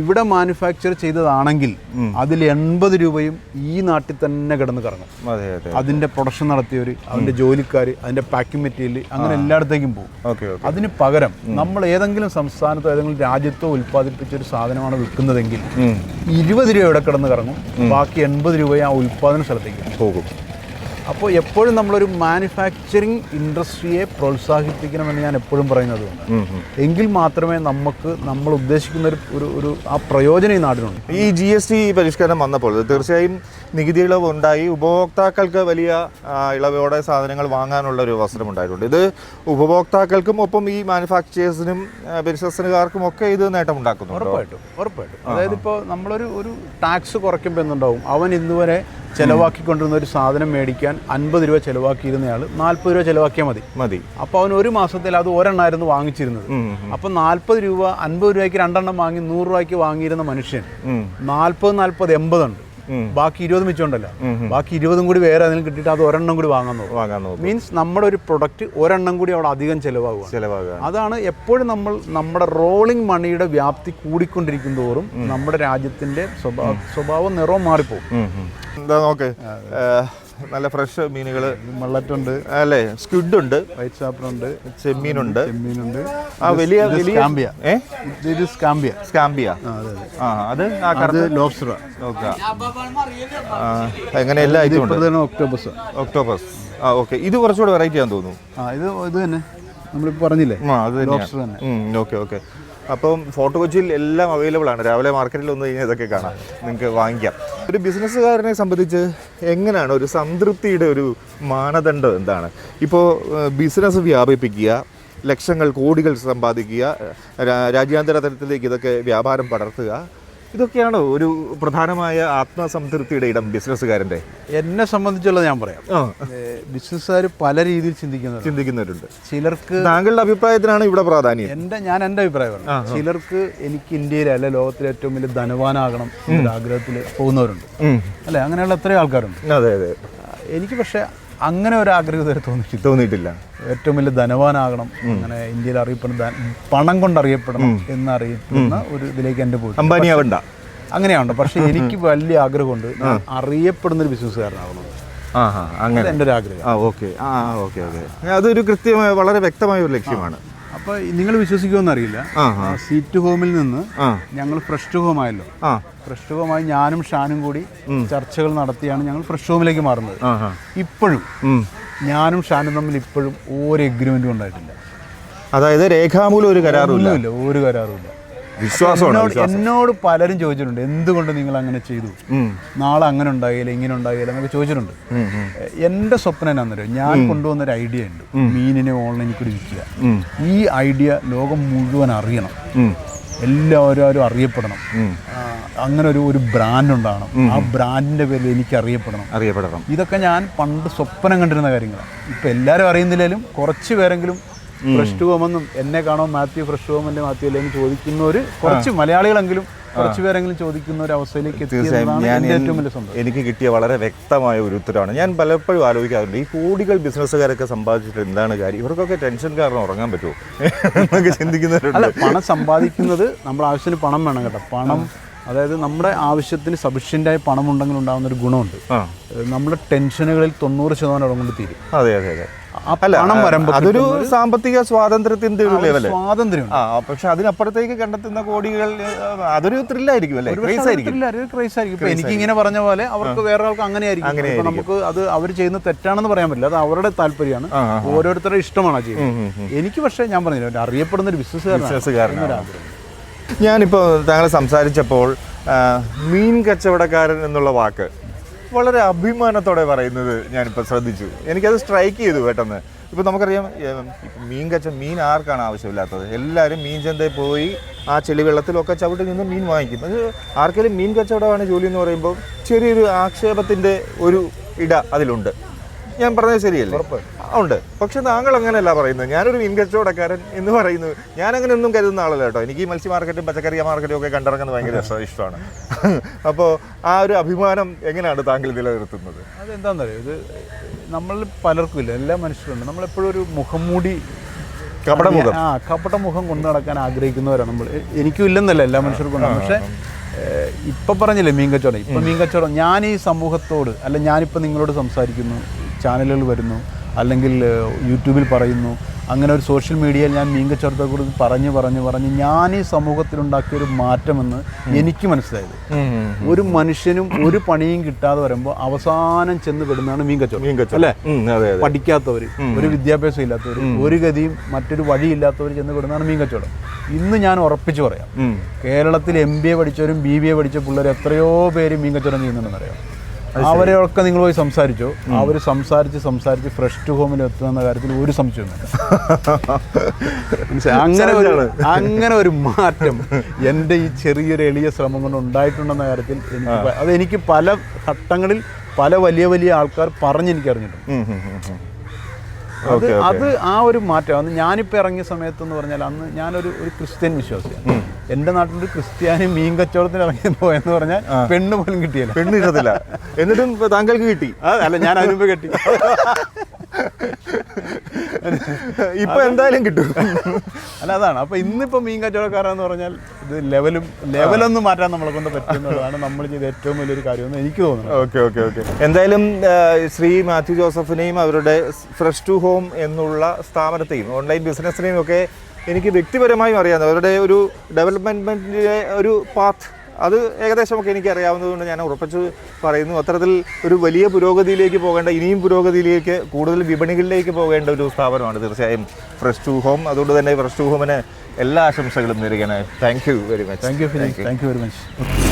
ഇവിടെ മാനുഫാക്ചർ ചെയ്തതാണെങ്കിൽ അതിൽ എൺപത് രൂപയും ഈ നാട്ടിൽ തന്നെ കിടന്ന് കറങ്ങും. അതെ അതെ അതിന്റെ പ്രൊഡക്ഷൻ നടത്തിയവർ അതിന്റെ ജോലിക്കാർ അതിന്റെ പാക്കിംഗ് മെറ്റീരിയൽ അങ്ങനെ എല്ലായിടത്തേക്കും പോകും. അതിന് പകരം നമ്മൾ ഏതെങ്കിലും സംസ്ഥാനത്തോ ഏതെങ്കിലും രാജ്യത്തോ ഉൽപ്പാദിപ്പിച്ച ഒരു സാധനമാണ് വിൽക്കുന്നതെങ്കിൽ ഇരുപത് രൂപ ഇവിടെ കിടന്ന് കറങ്ങും. ബാക്കി എൺപത് രൂപ ആ ഉൽപ്പാദന സ്ഥലത്തേക്ക് പോകും. അപ്പോൾ എപ്പോഴും നമ്മളൊരു മാനുഫാക്ചറിങ് ഇൻഡസ്ട്രിയെ പ്രോത്സാഹിപ്പിക്കണമെന്ന് ഞാൻ എപ്പോഴും പറയുന്നത്. എങ്കിൽ മാത്രമേ നമുക്ക് നമ്മൾ ഉദ്ദേശിക്കുന്ന ഒരു ഒരു ആ പ്രയോജനം ഈ നാടിനുണ്ട്. ഈ ജി എസ് ടി പരിഷ്കരണം വന്നപ്പോൾ തീർച്ചയായും നികുതി ഇളവ് ഉണ്ടായി. ഉപഭോക്താക്കൾക്ക് വലിയ ഇളവോടെ സാധനങ്ങൾ വാങ്ങാനുള്ള ഒരു അവസരം ഉണ്ടായിട്ടുണ്ട്. ഇത് ഉപഭോക്താക്കൾക്കും ഒപ്പം ഈ മാനുഫാക്ചേഴ്സിനും ബിസിനസ്സുകാർക്കും ഒക്കെ ഇത് നേട്ടം ഉണ്ടാക്കുന്നു ഉറപ്പായിട്ടും. ഉറപ്പായിട്ടും അതായത് ഇപ്പോൾ നമ്മളൊരു ഒരു ടാക്സ് കുറയ്ക്കുമ്പോൾ എന്തുണ്ടാവും? അവൻ ഇന്നുവരെ ചിലവാക്കിക്കൊണ്ടിരുന്ന ഒരു സാധനം മേടിക്കാൻ അൻപത് രൂപ ചിലവാക്കിയിരുന്നയാൾ നാൽപ്പത് രൂപ ചിലവാക്കിയാൽ മതി മതി അപ്പോൾ അവൻ ഒരു മാസത്തിൽ അത് ഒരെണ്ണമായിരുന്നു വാങ്ങിച്ചിരുന്നത് അപ്പോൾ അപ്പം നാൽപ്പത് രൂപ അൻപത് രൂപയ്ക്ക് രണ്ടെണ്ണം വാങ്ങി നൂറ് രൂപയ്ക്ക് വാങ്ങിയിരുന്ന മനുഷ്യൻ. നാൽപ്പത് നാൽപ്പത് എൺപതുണ്ട്. ബാക്കി ഇരുപത് മിച്ചമുണ്ടല്ലോ. ബാക്കി ഇരുപതും കൂടി വേറെ അതിന് കിട്ടിയിട്ട് അത് ഒരെണ്ണം കൂടി വാങ്ങാൻ നോക്കും. മീൻസ് നമ്മുടെ ഒരു പ്രൊഡക്റ്റ് ഒരെണ്ണം കൂടി അവിടെ അധികം ചിലവാകും ചിലവാകുക അതാണ് എപ്പോഴും നമ്മൾ നമ്മുടെ റോളിംഗ് മണിയുടെ വ്യാപ്തി കൂടിക്കൊണ്ടിരിക്കും തോറും നമ്മുടെ രാജ്യത്തിന്റെ സ്വഭാവം സ്വഭാവം നിറവും മാറിപ്പോകും. എന്താ നോക്ക് നല്ല ഫ്രഷ് മീനുകൾ മള്ളറ്റുണ്ട് അല്ലേ? സ്ക്വിഡ് ഉണ്ട്. വൈറ്റ് ചാപ്പറുണ്ട് ചെമ്മീനുണ്ട്. ചെമ്മീനുണ്ട്. ആ വലിയ വലിയ സ്കാമ്പിയ. ഏ? ഇത് സ്കാമ്പിയ. സ്കാമ്പിയ. ആ അതെ അതെ. ആ അത് ലോബ്സ്റ്റർ ഓക്കെ. ആ, അങ്ങനെ എല്ലാ ഇത് ഐറ്റം ഉണ്ട്? ഒക്ടോബസ് ഒക്ടോബസ് ആ. ഓക്കെ. ഇത് കുറച്ചുകൂടെ വെറൈറ്റി ആണെന്ന് തോന്നുന്നു. ആ ഇത് ഇത് തന്നെ. നമ്മളിപ്പോൾ പറഞ്ഞില്ലേ? ആ അത് ലോബ്സ്റ്റർ തന്നെ. Okay okay. അപ്പം ഫോർട്ട് കൊച്ചിയിൽ എല്ലാം അവൈലബിൾ ആണ്. രാവിലെ മാർക്കറ്റിൽ വന്നു കഴിഞ്ഞാൽ ഇതൊക്കെ കാണാം. നിങ്ങൾക്ക് വാങ്ങിക്കാം. ഒരു ബിസിനസ്സുകാരനെ സംബന്ധിച്ച് എങ്ങനെയാണ് ഒരു സംതൃപ്തിയുടെ ഒരു മാനദണ്ഡം എന്താണ്? ഇപ്പോൾ ബിസിനസ് വ്യാപിപ്പിക്കുക ലക്ഷങ്ങൾ കോടികൾ സമ്പാദിക്കുക രാജ്യാന്തര തലത്തിലേക്ക് ഇതൊക്കെ വ്യാപാരം പടർത്തുക ഇതൊക്കെയാണ് ഒരു പ്രധാനമായ ആത്മസംതൃപ്തിയുടെ ഇടം ബിസിനസ്സുകാരന്റെ? എന്നെ സംബന്ധിച്ചുള്ളത് ഞാൻ പറയാം. ബിസിനസ്സുകാർ പല രീതിയിൽ ചിന്തിക്കുന്നു ചിന്തിക്കുന്നവരുണ്ട്. ചിലർക്ക് താങ്കളുടെ അഭിപ്രായത്തിനാണ് ഇവിടെ പ്രാധാന്യം. എന്റെ ഞാൻ എന്റെ അഭിപ്രായമാണ് ചിലർക്ക് എനിക്ക് ഇന്ത്യയിലെ അല്ലെ ലോകത്തിലെ ഏറ്റവും വലിയ ധനവാനാകണം എന്നൊരു ആഗ്രഹത്തിൽ പോകുന്നവരുണ്ട്. അല്ലെ അങ്ങനെയുള്ള എത്രയോ ആൾക്കാരുണ്ട്. അതെ അതെ. എനിക്ക് പക്ഷേ അങ്ങനെ ഒരു ആഗ്രഹം തോന്നിയിട്ടില്ല. തോന്നിയിട്ടില്ല. ഏറ്റവും വലിയ ധനവാനാകണം. അങ്ങനെ ഇന്ത്യയിൽ അറിയപ്പെടുന്ന പണം കൊണ്ട് അറിയപ്പെടണം എന്നറിയപ്പെടുന്ന ഒരു ഇതിലേക്ക് എന്റെ പോയി അംബാനി ആവണ്ട. അങ്ങനെയാണ്? പക്ഷെ എനിക്ക് വലിയ ആഗ്രഹമുണ്ട്. അറിയപ്പെടുന്ന ഒരു ആ അങ്ങനെ. എന്റെ ഒരു ആഗ്രഹം. ആ ഓക്കെ. ആ ഓക്കെ ഓക്കെ. അതൊരു കൃത്യമായ വളരെ വ്യക്തമായ ഒരു ലക്ഷ്യമാണ്. അപ്പോൾ നിങ്ങൾ വിശ്വസിക്കുമെന്ന് അറിയില്ല. സീറ്റ് ഹോമിൽ നിന്ന് ഞങ്ങൾ ഫ്രഷ് ടു ഹോം ആയല്ലോ. ഫ്രഷ് ടു ഹോമായി ഞാനും ഷാനും കൂടി ചർച്ചകൾ നടത്തിയാണ് ഞങ്ങൾ ഫ്രഷ് ഹോമിലേക്ക് മാറുന്നത്. ഇപ്പോഴും. ഞാനും ഷാനും തമ്മിൽ ഇപ്പോഴും ഒരു എഗ്രിമെന്റും ഉണ്ടായിട്ടില്ല. അതായത് രേഖാമൂലം ഒരു കരാറുമില്ല ഒന്നുമില്ല ഒരു കരാറുമില്ല വിശ്വാസമാണ് എന്നോട് പലരും ചോദിച്ചിട്ടുണ്ട് എന്തുകൊണ്ട് നിങ്ങൾ അങ്ങനെ ചെയ്തു? നാളെ അങ്ങനെ ഉണ്ടായില്ല ഇങ്ങനെ ഉണ്ടായില്ല എന്നൊക്കെ ചോദിച്ചിട്ടുണ്ട്. എന്റെ. എന്റെ സ്വപ്നം എന്നാന്നറിയോ ഞാൻ കൊണ്ടുവന്ന ഒരു ഐഡിയ ഉണ്ട്. മീനിനെ ഓൺലൈനിൽ കൂടി വിൽക്കുക. ഈ ഐഡിയ ലോകം മുഴുവൻ അറിയണം. എല്ലാവരും അറിയപ്പെടണം. ആ, അങ്ങനെ ഒരു ഒരു ബ്രാൻഡ് ഉണ്ടാകണം ആ ബ്രാൻഡിന്റെ പേരിൽ എനിക്ക് അറിയപ്പെടണം. അറിയപ്പെടണം ഇതൊക്കെ ഞാൻ പണ്ട് സ്വപ്നം കണ്ടിരുന്ന കാര്യങ്ങളാണ് ഇപ്പൊ എല്ലാവരും അറിയുന്നില്ലെങ്കിലും കുറച്ച് പേരെങ്കിലും ഫ്രഷ് ടു ഹോമെന്നും എന്നെ കാണോ മാത്യു ഫ്രഷ് ഹോമന്റെ മാത്യു അല്ലേ എന്ന് ചോദിക്കുന്നവർ കുറച്ച് മലയാളികളെങ്കിലും കുറച്ച് പേരെങ്കിലും ചോദിക്കുന്ന ഒരു അവസ്ഥയിലേക്ക് തീർച്ചയായും എനിക്ക് കിട്ടിയ വളരെ വ്യക്തമായ ഒരു ഉത്തരവാണ്. ഞാൻ പലപ്പോഴും ആലോചിക്കാറുണ്ട് ഈ കോടികൾ ബിസിനസ്സുകാരൊക്കെ സമ്പാദിച്ചിട്ട് എന്താണ് കാര്യം? ഇവർക്കൊക്കെ ടെൻഷൻ കാരണം ഉറങ്ങാൻ പറ്റുമോ? എന്നൊക്കെ ചിന്തിക്കുന്നവരുണ്ട്. പണം സമ്പാദിക്കുന്നത് നമ്മൾ ആവശ്യത്തിന് പണം വേണം കേട്ടോ. പണം അതായത് നമ്മുടെ ആവശ്യത്തിന് സഫീഷ്യന്റായി പണം ഉണ്ടെങ്കിൽ ഉണ്ടാകുന്ന ഒരു ഗുണമുണ്ട്. നമ്മുടെ ടെൻഷനുകളിൽ തൊണ്ണൂറ് ശതമാനം കൊണ്ട് തീരും. അതെ അതെ അതെ. പണം വരുമ്പോൾ അതൊരു സാമ്പത്തിക സ്വാതന്ത്ര്യത്തിന്റെ ഒരു ലെവൽ സ്വാതന്ത്ര്യം പക്ഷെ അതിനപ്പുറത്തേക്ക് കണ്ടെത്തുന്ന കോടികൾ അതൊരു ത്രില്ലായിരിക്കും അല്ലേ? ക്രൈസ് ആയിരിക്കും. ക്രൈസ് ആയിരിക്കും ഇപ്പൊ എനിക്ക് ഇങ്ങനെ പറഞ്ഞ പോലെ അവർക്ക് വേറെ ആൾക്ക് അങ്ങനെ ആയിരിക്കും. നമുക്ക് അത് അവർ ചെയ്യുന്ന തെറ്റാണെന്ന് പറയാൻ പറ്റില്ല. അത് അവരുടെ താല്പര്യമാണ്. ഓരോരുത്തരുടെ ഇഷ്ടമാണ് ചെയ്യുന്നത് എനിക്ക് പക്ഷേ ഞാൻ പറഞ്ഞില്ല അറിയപ്പെടുന്ന ഒരു ബിസിനസ് ബിസിനസ്സുകാരനാണ് ഞാനിപ്പോൾ താങ്കൾ സംസാരിച്ചപ്പോൾ മീൻ കച്ചവടക്കാരൻ എന്നുള്ള വാക്ക് വളരെ അഭിമാനത്തോടെ പറയുന്നത് ഞാനിപ്പോൾ ശ്രദ്ധിച്ചു. എനിക്കത് സ്ട്രൈക്ക് ചെയ്തു പെട്ടെന്ന്. ഇപ്പോൾ നമുക്കറിയാം മീൻ കച്ച മീൻ ആർക്കാണ് ആവശ്യമില്ലാത്തത്? എല്ലാവരും മീൻ ചന്തയിൽ പോയി ആ ചെളിവെള്ളത്തിലൊക്കെ ചവിട്ടി നിന്ന് മീൻ വാങ്ങിക്കും. അത് ആർക്കെങ്കിലും മീൻ കച്ചവടമാണ് ജോലി എന്ന് പറയുമ്പോൾ ചെറിയൊരു ആക്ഷേപത്തിന്റെ ഒരു ഇട അതിലുണ്ട്. ഞാൻ പറഞ്ഞത് ശരിയല്ലേ? ഉണ്ട്. പക്ഷെ താങ്കൾ അങ്ങനെയല്ല പറയുന്നത്. ഞാനൊരു മീൻ കച്ചവടക്കാരൻ എന്ന് പറയുന്നത് ഞാൻ അങ്ങനെ ഒന്നും കരുതുന്ന ആളല്ല കേട്ടോ. എനിക്ക് ഈ മത്സ്യ മാർക്കറ്റും പച്ചക്കറി മാർക്കറ്റും ഒക്കെ കണ്ടിറങ്ങുന്നത് ഭയങ്കര ഇഷ്ടമാണ്. അപ്പോൾ ആ ഒരു അഭിമാനം എങ്ങനെയാണ് താങ്കൾ നിലനിർത്തുന്നത്? അതെന്താണെന്നറിയോ ഇത് നമ്മൾ പലർക്കും ഇല്ല. എല്ലാ മനുഷ്യരുണ്ട് നമ്മളെപ്പോഴും ഒരു മുഖംമൂടി കപടമുഖം. ആ കപടമുഖം കൊണ്ടു നടക്കാൻ ആഗ്രഹിക്കുന്നവരാണ് നമ്മൾ. എനിക്കും ഇല്ലെന്നല്ല എല്ലാ മനുഷ്യർക്കും പക്ഷേ ഇപ്പം പറഞ്ഞില്ലേ മീൻ കച്ചവടം ഇപ്പം മീൻ കച്ചവടം ഞാൻ ഈ സമൂഹത്തോട് അല്ല ഞാനിപ്പോൾ നിങ്ങളോട് സംസാരിക്കുന്നു ചാനലുകൾ വരുന്നു അല്ലെങ്കിൽ യൂട്യൂബിൽ പറയുന്നു. അങ്ങനെ ഒരു സോഷ്യൽ മീഡിയയിൽ ഞാൻ മീൻ കച്ചവടത്തെക്കുറിച്ച് പറഞ്ഞ് പറഞ്ഞ് പറഞ്ഞ് ഞാൻ ഈ സമൂഹത്തിലുണ്ടാക്കിയ ഒരു മാറ്റമെന്ന് എനിക്ക് മനസ്സിലായത്. ഒരു മനുഷ്യനും ഒരു പണിയും കിട്ടാതെ വരുമ്പോൾ അവസാനം ചെന്ന് പെടുന്നതാണ് കച്ചവടം അല്ലേ? പഠിക്കാത്തവർ ഒരു വിദ്യാഭ്യാസം ഇല്ലാത്തവർ ഒരു ഗതിയും മറ്റൊരു വഴിയില്ലാത്തവർ ചെന്ന് പെടുന്നതാണ് മീൻ കച്ചവടം ഇന്ന് ഞാൻ ഉറപ്പിച്ചു പറയാം. കേരളത്തിൽ എം ബി എ പഠിച്ചവരും ബി ബി എ പഠിച്ച പിള്ളേർ എത്രയോ പേര് മീൻ കച്ചവടം ചെയ്യുന്നുണ്ടെന്ന് അറിയാം അവരെയൊക്കെ നിങ്ങൾ പോയി സംസാരിച്ചു? അവർ സംസാരിച്ച് സംസാരിച്ച് ഫ്രഷ് ടു ഹോമിൽ എത്തുന്ന കാര്യത്തിൽ ഒരു സംശയവുമില്ല മനസ്സിലായോ? അങ്ങനെ ഒരു അങ്ങനെ ഒരു മാറ്റം എന്റെ ഈ ചെറിയൊരു എളിയ ശ്രമം കൊണ്ട് ഉണ്ടായിട്ടുണ്ടെന്ന കാര്യത്തിൽ എനിക്ക് പ- അത് എനിക്ക് പല ഘട്ടങ്ങളിൽ പല വലിയ വലിയ ആൾക്കാർ പറഞ്ഞ് അത് അത് ആ ഒരു മാറ്റം. അന്ന് ഞാനിപ്പോൾ ഇറങ്ങിയ സമയത്ത് എന്ന് പറഞ്ഞാൽ അന്ന് ഞാനൊരു ഒരു ക്രിസ്ത്യൻ വിശ്വാസിയാണ്. എന്റെ നാട്ടിലൊരു ക്രിസ്ത്യാനി മീൻ കച്ചവടത്തിന് ഇറങ്ങി പോയെന്ന് പറഞ്ഞാൽ പെണ്ണ് പോലും കിട്ടിയല്ല. പെണ്ണ് കിട്ടത്തില്ല. എന്നിട്ടും താങ്കൾക്ക് കിട്ടി. അല്ല ഞാൻ അതിനുമ്പ് കെട്ടി. ഇപ്പൊ എന്തായാലും കിട്ടും. അല്ല അതാണ്. അപ്പൊ ഇന്നിപ്പോ മീൻ കച്ചവടക്കാരെന്ന് പറഞ്ഞാൽ ഇത് ലെവലും ലെവലൊന്നും മാറ്റാൻ നമ്മളെ കൊണ്ട് പറ്റുന്നതാണ് നമ്മൾ ചെയ്ത ഏറ്റവും വലിയൊരു കാര്യമെന്ന് എനിക്ക് തോന്നുന്നു ഓക്കെ ഓക്കെ ഓക്കെ. എന്തായാലും ശ്രീ മാത്യു ജോസഫിനെയും അവരുടെ ഫ്രഷ് ടു ഹോം എന്നുള്ള സ്ഥാപനത്തെയും ഓൺലൈൻ ബിസിനസ്സിനെയും ഒക്കെ എനിക്ക് വ്യക്തിപരമായും അറിയാം. അവരുടെ ഒരു ഡെവലപ്മെന്റിന്റെ ഒരു പാത്ത് അത് ഏകദേശമൊക്കെ എനിക്കറിയാവുന്നതുകൊണ്ട് ഞാൻ ഉറപ്പിച്ച് പറയുന്നു. അത്തരത്തിൽ ഒരു വലിയ പുരോഗതിയിലേക്ക് പോകേണ്ട ഇനിയും പുരോഗതിയിലേക്ക് കൂടുതൽ വിപണികളിലേക്ക് പോകേണ്ട ഒരു സ്ഥാപനമാണ് തീർച്ചയായും ഫ്രഷ് ടു ഹോം അതുകൊണ്ട് തന്നെ ഫ്രഷ് ടു ഹോമിന് എല്ലാ ആശംസകളും നേരുകയാണ്. Thank you very much thank you thank you very much